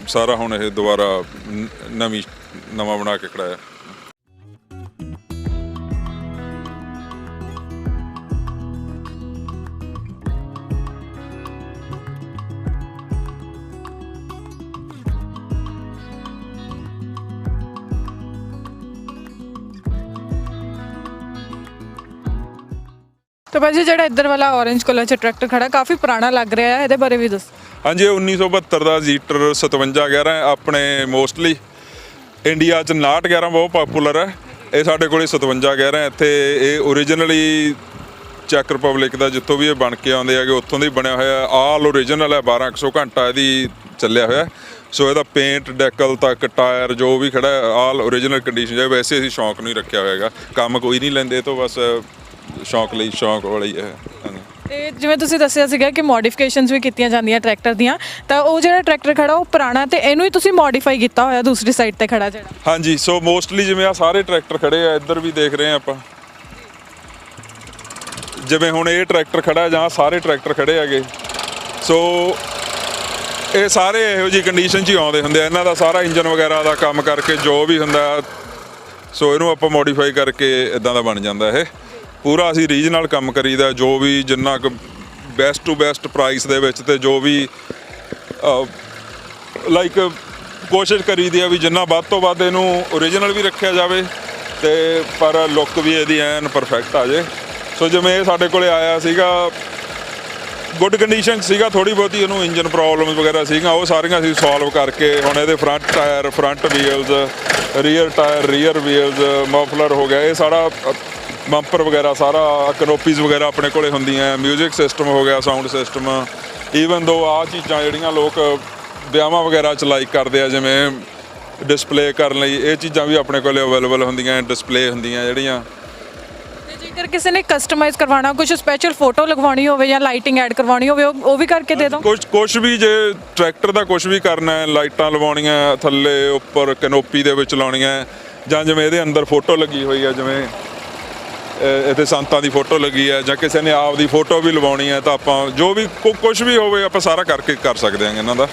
ਸਾਰਾ ਹੁਣ ਇਹ ਦੁਬਾਰਾ ਨਵੀਂ ਨਵਾਂ ਬਣਾ ਕੇ ਖੜਾਇਆ। ਤਾਂ ਭਾਜੀ ਜਿਹੜਾ ਇੱਧਰ ਵਾਲਾ orange ਕਲਰ ਚ ਟਰੈਕਟਰ ਖੜਾ ਕਾਫੀ ਪੁਰਾਣਾ ਲੱਗ ਰਿਹਾ ਹੈ ਇਹਦੇ ਬਾਰੇ ਵੀ ਦੱਸੋ। ਹਾਂਜੀ ਇਹ 1972 ਦਾ ਜ਼ੀਟਰ 5711 ਹੈ ਆਪਣੇ ਮੋਸਟਲੀ ਇੰਡੀਆ ਚ 6911 ਬਹੁਤ ਪਪੂਲਰ ਹੈ। ਇਹ ਸਾਡੇ ਕੋਲੇ 5711 ਹੈ। ਇੱਥੇ ਇਹ ਓਰੀਜਨਲੀ ਚੈੱਕ ਰਿਪਬਲਿਕ ਦਾ ਜਿੱਥੋਂ ਵੀ ਇਹ ਬਣ ਕੇ ਆਉਂਦੇ ਹੈਗੇ, ਉੱਥੋਂ ਦਾ ਹੀ ਬਣਿਆ ਹੋਇਆ ਆਲ ਓਰੀਜਨਲ ਹੈ 1200 ਘੰਟਾ ਇਹਦੀ ਚੱਲਿਆ ਹੋਇਆ ਸੋ ਇਹਦਾ ਪੇਂਟ ਡੈਕਲ ਤੱਕ ਟਾਇਰ ਜੋ ਵੀ ਖੜਾ ਆਲ ਓਰੀਜਨਲ ਕੰਡੀਸ਼ਨ ਹੈ। ਵੈਸੇ ਅਸੀਂ ਸ਼ੌਂਕ ਨੂੰ ਹੀ ਰੱਖਿਆ ਹੋਇਆ ਹੈਗਾ। ਕੰਮ ਕੋਈ ਨਹੀਂ ਲੈਂਦੇ ਤੋਂ ਬਸ ਸ਼ੌਂਕ ਲਈ, ਸ਼ੌਂਕ ਵਾਲੀ ਹੈ। ਤੇ ਜਿਵੇਂ ਤੁਸੀਂ ਦੱਸਿਆ ਸੀਗਾ ਕਿ ਮੋਡੀਫਿਕੇਸ਼ਨਸ ਵੀ ਕੀਤੀਆਂ ਜਾਂਦੀਆਂ ਟਰੈਕਟਰ ਦੀਆਂ, ਤਾਂ ਉਹ ਜਿਹੜਾ ਟਰੈਕਟਰ ਖੜਾ, ਉਹ ਪੁਰਾਣਾ ਤੇ ਇਹਨੂੰ ਹੀ ਤੁਸੀਂ ਮੋਡੀਫਾਈ ਕੀਤਾ ਹੋਇਆ ਦੂਸਰੀ ਸਾਈਡ ਤੇ ਖੜਾ ਜਿਹੜਾ। ਹਾਂਜੀ ਸੋ ਮੋਸਟਲੀ ਜਿਵੇਂ ਆ ਸਾਰੇ ਟਰੈਕਟਰ ਖੜੇ ਆ, ਇੱਧਰ ਵੀ ਦੇਖ ਰਹੇ ਆ ਆਪਾਂ। ਜਿਵੇਂ ਹੁਣ ਇਹ ਟਰੈਕਟਰ ਖੜਾ ਜਾਂ ਸਾਰੇ ਟਰੈਕਟਰ ਖੜੇ ਹੈਗੇ। ਸੋ ਇਹ ਸਾਰੇ ਇਹੋ ਜੀ ਕੰਡੀਸ਼ਨ 'ਚ ਹੀ ਆਉਂਦੇ ਹੁੰਦੇ ਆ। ਇਹਨਾਂ ਦਾ ਸਾਰਾ ਇੰਜਨ ਵਗੈਰਾ ਦਾ ਕੰਮ ਕਰਕੇ ਜੋ ਵੀ ਹੁੰਦਾ ਸੋ ਇਹਨੂੰ ਆਪਾਂ ਮੋਡੀਫਾਈ ਕਰਕੇ ਇਦਾਂ ਦਾ ਬਣ ਜਾਂਦਾ ਇਹ। ਪੂਰਾ ਅਸੀਂ ਰੀਜਨਲ ਕੰਮ ਕਰੀਦਾ, ਜੋ ਵੀ ਜਿੰਨਾ ਕੁ ਬੈਸਟ ਟੂ ਬੈਸਟ ਪ੍ਰਾਈਸ ਦੇ ਵਿੱਚ ਤੇ ਜੋ ਵੀ ਲਾਈਕ ਕੋਸ਼ਿਸ਼ ਕਰੀਦੀ ਆ ਵੀ ਜਿੰਨਾ ਵੱਧ ਤੋਂ ਵੱਧ ਇਹਨੂੰ ਓਰੀਜਨਲ ਵੀ ਰੱਖਿਆ ਜਾਵੇ ਤੇ ਪਰ ਲੁੱਕ ਵੀ ਇਹਦੀ ਐਨ ਪਰਫੈਕਟ ਆ ਜੇ। ਸੋ ਜਿਵੇਂ ਇਹ ਸਾਡੇ ਕੋਲੇ ਆਇਆ ਸੀਗਾ ਗੁੱਡ ਕੰਡੀਸ਼ਨ ਸੀਗਾ ਥੋੜੀ ਬਹੁਤੀ ਇਹਨੂੰ ਇੰਜਨ ਪ੍ਰੋਬਲਮਸ ਵਗੈਰਾ ਸੀਗੀਆਂ, ਉਹ ਸਾਰੀਆਂ ਅਸੀਂ ਸੋਲਵ ਕਰਕੇ ਹੁਣ ਇਹਦੇ front tyre front wheels rear tyre rear wheels muffler ਹੋ ਗਿਆ, ਇਹ ਸਾਰਾ ਬੰਪਰ ਵਗੈਰਾ ਸਾਰਾ ਕਨੋਪੀਜ਼ ਵਗੈਰਾ ਆਪਣੇ ਕੋਲੇ ਹੁੰਦੀਆਂ 뮤직 ਸਿਸਟਮ ਹੋ ਗਿਆ ਸਾਊਂਡ ਸਿਸਟਮ ਈਵਨ ਦੋ ਆ ਚੀਜ਼ਾਂ ਜਿਹੜੀਆਂ ਲੋਕ ਵਿਆਹਾਂ ਵਗੈਰਾ ਚ ਲਾਈਕ ਕਰਦੇ ਆ ਜਿਵੇਂ ਡਿਸਪਲੇ ਕਰਨ ਲਈ ਇਹ ਚੀਜ਼ਾਂ ਵੀ ਆਪਣੇ ਕੋਲੇ ਅਵੇਲੇਬਲ ਹੁੰਦੀਆਂ ਡਿਸਪਲੇ ਹੁੰਦੀਆਂ ਜਿਹੜੀਆਂ। ਤੇ ਜੇਕਰ ਕਿਸੇ ਨੇ ਕਸਟਮਾਈਜ਼ ਕਰਵਾਉਣਾ ਕੁਝ ਸਪੈਸ਼ਲ ਫੋਟੋ ਲਗਵਾਉਣੀ ਹੋਵੇ ਜਾਂ ਲਾਈਟਿੰਗ ਐਡ ਕਰਵਾਉਣੀ ਹੋਵੇ ਉਹ ਉਹ ਵੀ ਕਰਕੇ ਦੇ ਦੋ ਕੁਝ ਕੁਝ ਵੀ ਜੇ ਟਰੈਕਟਰ ਦਾ ਕੁਝ ਵੀ ਕਰਨਾ ਹੈ ਲਾਈਟਾਂ ਲਵਾਉਣੀਆਂ ਥੱਲੇ ਉੱਪਰ ਕੈਨੋਪੀ ਦੇ ਵਿੱਚ ਲਾਉਣੀਆਂ ਜਾਂ ਜਿਵੇਂ ਇਹਦੇ ਅੰਦਰ ਫੋਟੋ ਲੱਗੀ ਹੋਈ ਹੈ ਜਿਵੇਂ ਇਹਦੇ ਸੰਤਾਂ ਦੀ ਫੋਟੋ ਲੱਗੀ ਹੈ ਜਾਂ ਕਿਸੇ ਨੇ ਆਪ ਦੀ ਫੋਟੋ ਵੀ ਲਵਾਉਣੀ ਹੈ ਤਾਂ ਆਪਾਂ ਜੋ ਵੀ ਕੁਝ ਵੀ ਹੋਵੇ ਆਪਾਂ ਸਾਰਾ ਕਰਕੇ ਕਰ ਸਕਦੇ ਹਾਂ ਇਹਨਾਂ ਦਾ।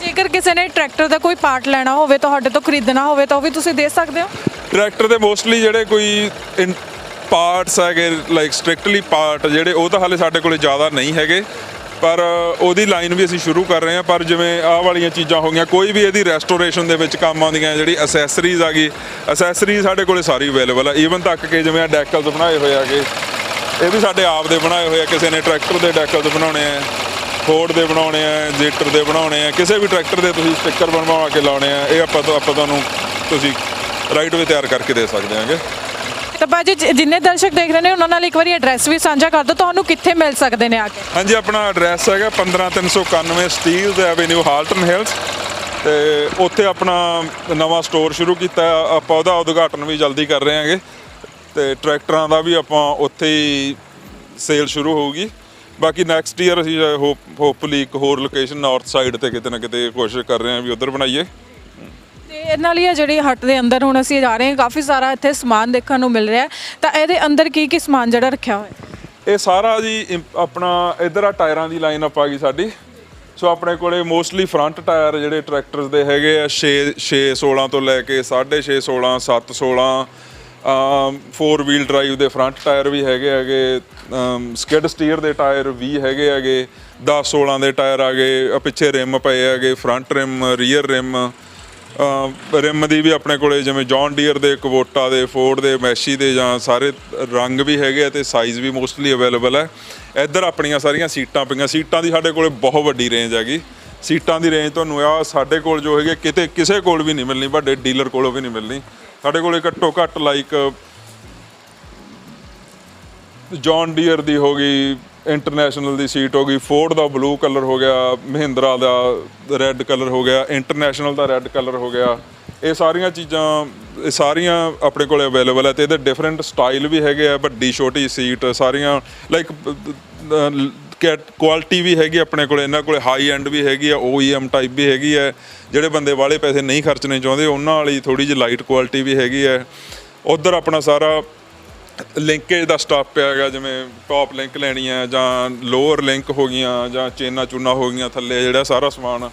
ਜੇਕਰ ਕਿਸੇ ਨੇ ਟਰੈਕਟਰ ਦਾ ਕੋਈ ਪਾਰਟ ਲੈਣਾ ਹੋਵੇ ਤੁਹਾਡੇ ਤੋਂ ਖਰੀਦਣਾ ਹੋਵੇ ਤਾਂ ਉਹ ਵੀ ਤੁਸੀਂ ਦੇ ਸਕਦੇ ਹੋ? ਟਰੈਕਟਰ ਦੇ ਮੋਸਟਲੀ ਜਿਹੜੇ ਕੋਈ ਪਾਰਟਸ ਹੈਗੇ ਲਾਈਕ ਸਟ੍ਰਿਕਟਲੀ ਪਾਰਟ ਜਿਹੜੇ ਉਹ ਤਾਂ ਹਾਲੇ ਸਾਡੇ ਕੋਲੇ ਜ਼ਿਆਦਾ ਨਹੀਂ ਹੈਗੇ। ਪਰ ਉਹਦੀ ਲਾਈਨ ਵੀ ਅਸੀਂ ਸ਼ੁਰੂ ਕਰ ਰਹੇ ਹਾਂ, ਪਰ ਜਿਵੇਂ ਆਹ ਵਾਲੀਆਂ ਚੀਜ਼ਾਂ ਹੋ ਗਈਆਂ, ਕੋਈ ਵੀ ਇਹਦੀ ਰੈਸਟੋਰੇਸ਼ਨ ਦੇ ਵਿੱਚ ਕੰਮ ਆਉਂਦੀਆਂ, ਜਿਹੜੀ ਅਸੈਸਰੀਜ਼ ਆ ਗਈ ਅਸੈਸਰੀਜ਼ ਸਾਡੇ ਕੋਲੇ ਸਾਰੀ ਅਵੇਲੇਬਲ ਆ। ਈਵਨ ਤੱਕ ਕਿ ਜਿਵੇਂ ਆ ਡੈਕਲਸ ਬਣਾਏ ਹੋਏ ਆਗੇ ਇਹ ਵੀ ਸਾਡੇ ਆਪ ਦੇ ਬਣਾਏ ਹੋਏ ਆ। ਕਿਸੇ ਨੇ ਟਰੈਕਟਰ ਦੇ ਡੈਕਲਸ ਬਣਾਉਣੇ ਆ ਫੋਰਡ ਦੇ ਬਣਾਉਣੇ ਆ ਜੀਟਰ ਦੇ ਬਣਾਉਣੇ ਆ, ਕਿਸੇ ਵੀ ਟਰੈਕਟਰ ਦੇ ਤੁਸੀਂ ਸਟicker ਬਣਵਾ ਕੇ ਲਾਉਣੇ ਆ, ਇਹ ਆਪਾਂ ਤੋਂ ਆਪਾਂ ਤੁਹਾਨੂੰ ਤੁਸੀਂ ਰਾਈਟ ਵੇ ਤਿਆਰ ਕਰਕੇ ਦੇ ਸਕਦੇ ਹਾਂਗੇ ਤਾਂ ਬਾਜੀ ਜਿ- ਜਿੰਨੇ ਦਰਸ਼ਕ ਦੇਖ ਰਹੇ ਨੇ, ਉਹਨਾਂ ਨਾਲ ਇੱਕ ਵਾਰੀ ਐਡਰੈਸ ਵੀ ਸਾਂਝਾ ਕਰ ਦਿਓ, ਤੁਹਾਨੂੰ ਕਿੱਥੇ ਮਿਲ ਸਕਦੇ ਨੇ ਆ ਕੇ? ਹਾਂਜੀ, ਆਪਣਾ ਐਡਰੈਸ ਹੈਗਾ 15391 ਸਟੀਲਸ ਐਵੇਨਿਊ ਹਾਲਟਨ ਹਿਲਸ। ਤੇ ਉੱਥੇ ਆਪਣਾ ਨਵਾਂ ਸਟੋਰ ਸ਼ੁਰੂ ਕੀਤਾ। ਹੈ। ਆਪਾਂ ਉਹਦਾ ਉਦਘਾਟਨ ਵੀ ਜਲਦੀ ਕਰ ਰਹੇ ਹਾਂਗੇ। ਤੇ ਟਰੈਕਟਰਾਂ ਦਾ ਵੀ ਆਪਾਂ ਉੱਥੇ ਹੀ ਸੇਲ ਸ਼ੁਰੂ ਹੋਊਗੀ। ਬਾਕੀ ਨੈਕਸਟ ਈਅਰ ਅਸੀਂ ਹੋਪ ਹੋਪਫੁਲੀ ਇੱਕ ਹੋਰ ਲੋਕੇਸ਼ਨ ਨਾਰਥ ਸਾਈਡ ਤੇ ਕਿਤੇ ਨਾ ਕਿਤੇ ਕੋਸ਼ਿਸ਼ ਕਰ ਰਹੇ ਹਾਂ ਵੀ ਉਧਰ ਬਣਾਈਏ। ਤੇ ਇਹਨਾਂ ਲਈ ਹੀ ਆ ਜਿਹੜੀ ਹੱਟ ਦੇ ਅੰਦਰ ਹੁਣ ਅਸੀਂ ਜਾ ਰਹੇ ਹਾਂ, ਕਾਫੀ ਸਾਰਾ ਇੱਥੇ ਸਮਾਨ ਦੇਖਣ ਨੂੰ ਮਿਲ ਰਿਹਾ ਹੈ। ਤਾਂ ਇਹਦੇ ਅੰਦਰ ਕੀ ਕੀ ਸਮਾਨ ਜਿਹੜਾ ਰੱਖਿਆ ਹੋਇਆ ਹੈ ਇਹ ਸਾਰਾ ਜੀ ਇੰਪ- ਆਪਣਾ ਇਧਰ ਆ ਟਾਇਰਾਂ ਦੀ ਲਾਈਨ ਅਪ ਆ ਗਈ ਸਾਡੀ ਸੋ ਆਪਣੇ ਕੋਲੇ ਮੋਸਟਲੀ ਫਰੰਟ ਟਾਇਰ ਜਿਹੜੇ ਟਰੈਕਟਰਸ ਦੇ ਹੈਗੇ ਆ 6 6 16 ਤੋਂ ਲੈ ਕੇ 6.5 16 7 16 4 ਵੀਲ ਡਰਾਈਵ ਦੇ ਫਰੰਟ ਟਾਇਰ ਵੀ ਹੈਗੇ ਹੈਗੇ ਸਕਿਡ ਸਟੀਅਰ ਦੇ ਟਾਇਰ ਵੀ ਹੈਗੇ ਹੈਗੇ 10 16 ਦੇ ਟਾਇਰ ਆ ਗਏ, ਆ ਪਿੱਛੇ ਰਿਮ ਪਏ ਹੈਗੇ front rim rear rim rim ਦੀ ਵੀ ਆਪਣੇ ਕੋਲੇ ਜਿਵੇਂ ਜੌਨ ਡੀਅਰ ਦੇ ਕਵੋਟਾ ਦੇ ਫੋਰਡ ਦੇ ਮੈਸ਼ੀ ਦੇ ਜਾਂ ਸਾਰੇ ਰੰਗ ਵੀ ਹੈਗੇ ਆ ਤੇ ਸਾਈਜ਼ ਵੀ ਮੋਸਟਲੀ ਅਵੇਲੇਬਲ ਹੈ ਇੱਧਰ ਆਪਣੀਆਂ ਸਾਰੀਆਂ ਸੀਟਾਂ ਪਈਆਂ। ਸੀਟਾਂ ਦੀ ਸਾਡੇ ਕੋਲੇ ਬਹੁਤ ਵੱਡੀ ਰੇਂਜ ਹੈਗੀ। ਸੀਟਾਂ ਦੀ ਰੇਂਜ ਤੁਹਾਨੂੰ ਆ ਸਾਡੇ ਕੋਲ ਜੋ ਹੈਗੇ, ਕਿਤੇ ਕਿਸੇ ਕੋਲ ਵੀ ਨਹੀਂ ਮਿਲਣੀ, ਵੱਡੇ ਡੀਲਰ ਕੋਲੋਂ ਵੀ ਨਹੀਂ ਮਿਲਣੀ। ਸਾਡੇ ਕੋਲੇ ਘੱਟੋ ਘੱਟ ਲਾਈਕ ਜੌਨ ਡੀਅਰ ਦੀ ਹੋ ਗਈ ਇੰਟਰਨੈਸ਼ਨਲ ਦੀ ਸੀਟ ਹੋ ਗਈ ਫੋਰਡ ਦਾ ਬਲੂ ਕਲਰ ਹੋ ਗਿਆ, ਮਹਿੰਦਰਾ ਦਾ ਰੈੱਡ ਕਲਰ ਹੋ ਗਿਆ ਇੰਟਰਨੈਸ਼ਨਲ ਦਾ ਰੈੱਡ ਕਲਰ ਹੋ ਗਿਆ। ਇਹ ਸਾਰੀਆਂ ਚੀਜ਼ਾਂ, ਇਹ ਸਾਰੀਆਂ ਆਪਣੇ ਕੋਲ ਅਵੇਲੇਬਲ ਹੈ ਤੇ ਇਹਦੇ ਡਿਫਰੈਂਟ ਸਟਾਈਲ ਵੀ ਹੈਗੇ ਆ, ਵੱਡੀ, ਛੋਟੀ ਸੀਟ, ਸਾਰੀਆਂ ਲਾਈਕ ਕੁਆਲਿਟੀ ਵੀ ਹੈਗੀ ਆਪਣੇ ਕੋਲ, ਇਹਨਾਂ ਕੋਲੇ ਹਾਈ ਐਂਡ ਵੀ ਹੈਗੀ ਆ OEM ਟਾਈਪ ਵੀ ਹੈਗੀ ਹੈ ਜਿਹੜੇ ਬੰਦੇ ਵਾਲੇ ਪੈਸੇ ਨਹੀਂ ਖਰਚਣੇ ਚਾਹੁੰਦੇ, ਉਹਨਾਂ ਵਾਲੀ ਥੋੜੀ ਜਿਹੀ ਲਾਈਟ ਕੁਆਲਿਟੀ ਵੀ ਹੈਗੀ ਹੈ ਉਧਰ ਆਪਣਾ ਸਾਰਾ ਲਿੰਕੇਜ ਦਾ ਸਟਾਪ ਪਿਆ ਹੈਗਾ, ਜਿਵੇਂ ਟੌਪ ਲਿੰਕ ਲੈਣੀ ਹੈ ਜਾਂ ਲੋਅਰ ਲਿੰਕ ਹੋ ਗਈਆਂ ਜਾਂ ਚੇਨਾ ਚੂਨਾ ਹੋ ਗਈਆਂ ਥੱਲੇ, ਜਿਹੜਾ ਸਾਰਾ ਸਮਾਨ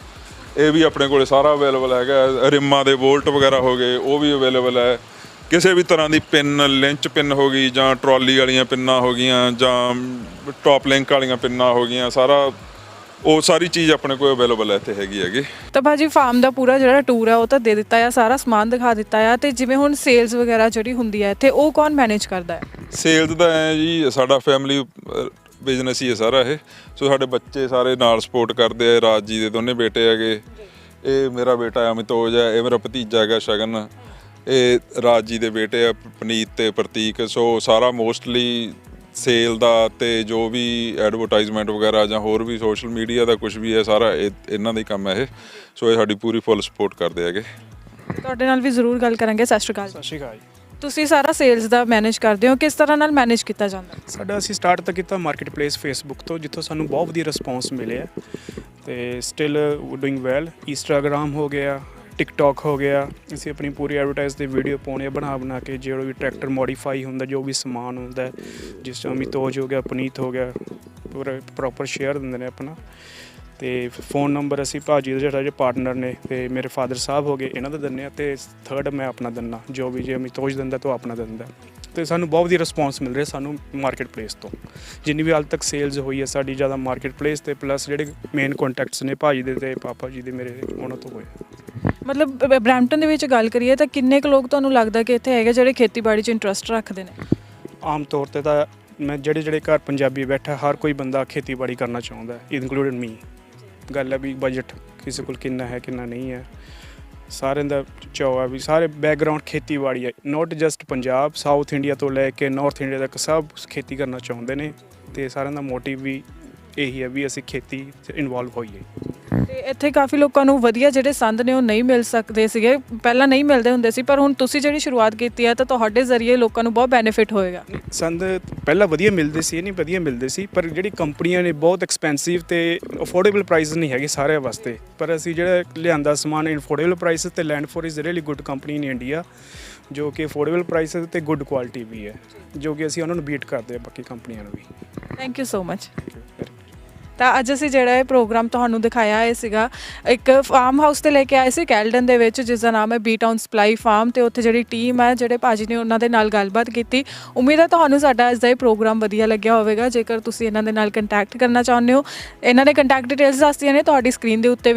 ਇਹ ਵੀ ਆਪਣੇ ਕੋਲੇ ਸਾਰਾ ਅਵੇਲੇਬਲ ਹੈਗਾ ਹੈ। ਰਿਮਾਂ ਦੇ ਵੋਲਟ ਵਗੈਰਾ ਹੋ ਗਏ, ਉਹ ਵੀ ਅਵੇਲੇਬਲ ਹੈ ਕਿਸੇ ਵੀ ਤਰ੍ਹਾਂ ਦੀ ਪਿੰਨ ਲਿੰਚ ਪਿੰਨ ਹੋ ਗਈ ਜਾਂ ਟਰਾਲੀ ਵਾਲੀਆਂ ਪਿੰਨਾਂ ਹੋ ਗਈਆਂ ਜਾਂ ਟੌਪ ਲਿੰਕ ਵਾਲੀਆਂ ਪਿੰਨਾਂ ਹੋ ਗਈਆਂ, ਸਾਰਾ ਉਹ ਸਾਰੀ ਚੀਜ਼ ਆਪਣੇ ਕੋਲ ਅਵੇਲੇਬਲ ਹੈ ਇੱਥੇ ਹੈਗੀ ਹੈਗੀ। ਤਾਂ ਭਾਜੀ ਫਾਰਮ ਦਾ ਪੂਰਾ ਜਿਹੜਾ ਟੂਰ ਹੈ ਉਹ ਤਾਂ ਦੇ ਦਿੱਤਾ ਆ ਸਾਰਾ ਸਮਾਨ ਦਿਖਾ ਦਿੱਤਾ ਆ। ਤੇ ਜਿਵੇਂ ਹੁਣ ਸੇਲਸ ਵਗੈਰਾ ਜਿਹੜੀ ਹੁੰਦੀ ਹੈ ਇੱਥੇ ਉਹ ਕੌਣ ਮੈਨੇਜ ਕਰਦਾ ਹੈ? ਸੇਲਸ ਦਾ ਹੈ ਜੀ ਸਾਡਾ ਫੈਮਿਲੀ ਬਿਜ਼ਨਸ ਹੀ ਹੈ ਸਾਰਾ ਇਹ। ਸੋ ਸਾਡੇ ਬੱਚੇ ਸਾਰੇ ਨਾਲ ਸਪੋਰਟ ਕਰਦੇ ਆ ਰਾਜ ਜੀ ਦੇ ਦੋਨੇ ਬੇਟੇ ਹੈਗੇ। ਇਹ ਮੇਰਾ ਬੇਟਾ ਅਮਿਤੋਜ ਹੈ ਇਹ ਮੇਰਾ ਭਤੀਜਾ ਹੈਗਾ ਸ਼ਗਨ। ਇਹ ਰਾਜ ਜੀ ਦੇ ਬੇਟੇ ਆ ਪਨੀਤ ਤੇ ਪ੍ਰਤੀਕ। ਸੋ ਸਾਰਾ ਮੋਸਟਲੀ ਸੇਲ ਦਾ ਤੇ ਜੋ ਵੀ ਐਡਵਰਟਾਈਜ਼ਮੈਂਟ ਵਗੈਰਾ ਜਾਂ ਹੋਰ ਵੀ ਸੋਸ਼ਲ ਮੀਡੀਆ ਦਾ ਕੁਝ ਵੀ ਹੈ ਸਾਰਾ ਇਹ- ਇਹਨਾਂ ਦਾ ਹੀ ਕੰਮ ਹੈ ਇਹ। ਸੋ ਇਹ ਸਾਡੀ ਪੂਰੀ ਫੁੱਲ ਸਪੋਰਟ ਕਰਦੇ ਹੈਗੇ। ਤੁਹਾਡੇ ਨਾਲ ਵੀ ਜ਼ਰੂਰ ਗੱਲ ਕਰਾਂਗੇ। ਸਤਿ ਸ਼੍ਰੀ ਅਕਾਲ ਸਤਿ ਸ਼੍ਰੀ ਅਕਾਲ ਜੀ। ਤੁਸੀਂ ਸਾਰਾ ਸੇਲਸ ਦਾ ਮੈਨੇਜ ਕਰਦੇ ਹੋ। ਕਿਸ ਤਰ੍ਹਾਂ ਨਾਲ ਮੈਨੇਜ ਕੀਤਾ ਜਾਂਦਾ? ਸਾਡਾ ਅਸੀਂ ਸਟਾਰਟ ਤਾਂ ਕੀਤਾ ਮਾਰਕੀਟ ਪਲੇਸ ਫੇਸਬੁੱਕ ਤੋਂ ਜਿੱਥੋਂ ਸਾਨੂੰ ਬਹੁਤ ਵਧੀਆ ਰਿਸਪੌਂਸ ਮਿਲਿਆ ਤੇ ਸਟਿਲ ਡੂਇੰਗ ਵੈਲ ਇੰਸਟਾਗ੍ਰam ਹੋ ਗਿਆ ਟਿਕਟੌਕ ਹੋ ਗਿਆ, ਅਸੀਂ ਆਪਣੀ ਪੂਰੀ ਐਡਵਰਟਾਈਜ਼ ਦੀ ਵੀਡੀਓ ਪਾਉਣੇ ਆ, ਬਣਾ ਬਣਾ ਕੇ, ਜਿਹੜਾ ਵੀ ਟਰੈਕਟਰ ਮੋਡੀਫਾਈ ਹੁੰਦਾ, ਜੋ ਵੀ ਸਮਾਨ ਹੁੰਦਾ, ਜਿਸ ਤਰ੍ਹਾਂ ਅਮਿਤੋਜ ਹੋ ਗਿਆ, ਪਨੀਤ ਹੋ ਗਿਆ, ਪੂਰਾ ਪ੍ਰੋਪਰ ਸ਼ੇਅਰ ਦਿੰਦੇ ਨੇ ਆਪਣਾ। ਤੇ ਫੋਨ ਨੰਬਰ ਅਸੀਂ ਭਾਜੀ ਦੇ ਜਿਹੜਾ ਜੇ ਪਾਰਟਨਰ ਨੇ, ਤੇ ਮੇਰੇ ਫਾਦਰ ਸਾਹਿਬ ਹੋ ਗਏ, ਇਹਨਾਂ ਦਾ ਦਿੰਦੇ ਆ, ਤੇ ਥਰਡ ਮੈਂ ਆਪਣਾ ਦਿੰਦਾ ਜੋ ਵੀ ਜੇ ਅਮਿਤੋਜ ਦਿੰਦਾ, ਤਾਂ ਉਹ ਆਪਣਾ ਦਿੰਦਾ। ਤੇ ਸਾਨੂੰ ਬਹੁਤ ਵਧੀਆ ਰਿਸਪੌਂਸ ਮਿਲ ਰਿਹਾ ਸਾਨੂੰ ਮਾਰਕੀਟ ਪਲੇਸ ਤੋਂ। ਜਿੰਨੀ ਵੀ ਹਾਲ ਤੱਕ ਸੇਲਸ ਹੋਈ ਹੈ, ਸਾਡੀ ਜ਼ਿਆਦਾ ਮਾਰਕੀਟ ਪਲੇਸ ਤੇ ਪਲੱਸ ਜਿਹੜੇ ਮੇਨ ਕੰਟੈਕਟਸ ਨੇ ਭਾਜੀ ਦੇ ਤੇ ਪਾਪਾ ਜੀ ਦੇ, ਮੇਰੇ ਉਹਨਾਂ ਤੋਂ ਹੋਏ। ਮਤਲਬ ਬ- ਬਰੈਂਪਟਨ ਦੇ ਵਿੱਚ ਗੱਲ ਕਰੀਏ ਤਾਂ ਕਿੰਨੇ ਕੁ ਲੋਕ ਤੁਹਾਨੂੰ ਲੱਗਦਾ ਕਿ ਇੱਥੇ ਹੈਗੇ ਜਿਹੜੇ ਖੇਤੀਬਾੜੀ 'ਚ ਇੰਟਰਸਟ ਰੱਖਦੇ ਨੇ? ਆਮ ਤੌਰ ਤੇ ਤਾਂ ਮੈਂ ਜਿਹੜੇ ਜਿਹੜੇ ਘਰ ਪੰਜਾਬੀ ਬੈਠਾ, ਹਰ ਕੋਈ ਬੰਦਾ ਖੇਤੀਬਾੜੀ ਕਰਨਾ ਚਾਹੁੰਦਾ ਹੈ ਇਨਕਲੂਡਡ ਮੀ ਗੱਲ ਹੈ ਵੀ ਬਜਟ ਕਿਸੇ ਕੋਲ ਕਿੰਨਾ ਹੈ, ਕਿੰਨਾ ਨਹੀਂ ਹੈ। ਸਾਰਿਆਂ ਦਾ ਚਾਅ ਆ ਵੀ ਸਾਰੇ ਬੈਕਗ੍ਰਾਉਂਡ ਖੇਤੀਬਾੜੀ ਹੈ। Not just Punjab south India ਤੋਂ ਲੈ ਕੇ ਨਾਰਥ ਇੰਡੀਆ ਤੱਕ ਸਭ ਖੇਤੀ ਕਰਨਾ ਚਾਹੁੰਦੇ ਨੇ ਤੇ ਸਾਰਿਆਂ ਦਾ ਮੋਟਿਵ ਵੀ ਇਹੀ ਹੈ ਵੀ ਅਸੀਂ ਖੇਤੀ 'ਚ ਇਨਵੋਲਵ ਹੋਈਏ। ਤੇ ਇੱਥੇ ਕਾਫੀ ਲੋਕਾਂ ਨੂੰ ਵਧੀਆ ਜਿਹੜੇ ਸੰਦ ਨੇ ਉਹ ਨਹੀਂ ਮਿਲ ਸਕਦੇ ਸੀਗੇ। ਪਹਿਲਾਂ ਨਹੀਂ ਮਿਲਦੇ ਹੁੰਦੇ ਸੀ ਪਰ ਹੁਣ ਤੁਸੀਂ ਜਿਹੜੀ ਸ਼ੁਰੂਆਤ ਕੀਤੀ ਹੈ ਤਾਂ ਤੁਹਾਡੇ ਜ਼ਰੀਏ ਲੋਕਾਂ ਨੂੰ ਬਹੁਤ ਬੈਨੀਫਿਟ ਹੋਏਗਾ। ਸੰਦ ਪਹਿਲਾਂ ਵਧੀਆ ਮਿਲਦੇ ਸੀ ਨਹੀਂ ਵਧੀਆ ਮਿਲਦੇ ਸੀ ਪਰ ਜਿਹੜੀ ਕੰਪਨੀਆਂ ਨੇ ਬਹੁਤ ਐਕਸਪੈਂਸਿਵ ਤੇ ਅਫੋਰਡੇਬਲ ਪ੍ਰਾਈਸ ਨਹੀਂ ਹੈਗੇ ਸਾਰਿਆਂ ਵਾਸਤੇ। ਪਰ ਅਸੀਂ ਜਿਹੜਾ ਲਿਆਂਦਾ ਸਮਾਨ ਅਫੋਰਡੇਬਲ ਪ੍ਰਾਈਸ ਤੇ Land Force is really good company in India ਜੋ ਕਿ ਅਫੋਰਡੇਬਲ ਪ੍ਰਾਈਸ ਤੇ ਗੁੱਡ ਕੁਆਲਿਟੀ ਵੀ ਹੈ ਜੋ ਕਿ ਅਸੀਂ ਉਹਨਾਂ ਨੂੰ ਬੀਟ ਕਰਦੇ ਆ ਬਾਕੀ ਕੰਪਨੀਆਂ ਨੂੰ ਵੀ। ਥੈਂਕ ਯੂ ਸੋ ਮਚ ਤਾਂ ਅੱਜ ਅਸੀਂ ਜਿਹੜਾ ਇਹ ਪ੍ਰੋਗਰਾਮ ਤੁਹਾਨੂੰ ਦਿਖਾਇਆ, ਇਹ ਸੀਗਾ ਇੱਕ ਫਾਰਮ ਹਾਊਸ ਤੇ ਲੈ ਕੇ ਆਏ ਸੀ ਕੈਲਡਨ ਦੇ ਵਿੱਚ, ਜਿਸ ਦਾ ਨਾਮ ਹੈ ਬੀ ਟਾਊਨ ਸਪਲਾਈ ਫਾਰਮ ਤੇ ਉੱਥੇ ਜਿਹੜੀ ਟੀਮ ਹੈ, ਜਿਹੜੇ ਭਾਜੀ ਨੇ ਉਹਨਾਂ ਦੇ ਨਾਲ ਗੱਲਬਾਤ ਕੀਤੀ। ਉਮੀਦ ਹੈ ਤੁਹਾਨੂੰ ਸਾਡਾ ਅੱਜ ਦਾ ਇਹ ਪ੍ਰੋਗਰਾਮ ਵਧੀਆ ਲੱਗਿਆ ਹੋਵੇਗਾ। ਜੇਕਰ ਤੁਸੀਂ ਇਹਨਾਂ ਦੇ ਨਾਲ ਕੰਟੈਕਟ ਕਰਨਾ ਚਾਹੁੰਦੇ ਹੋ, ਇਹਨਾਂ ਦੇ ਕੰਟੈਕਟ ਡਿਟੇਲਸ ਦੱਸਦੀਆਂ ਨੇ, ਤੁਹਾਡੀ ਸਕਰੀਨ ਦੇ ਉੱਤੇ ਵੀ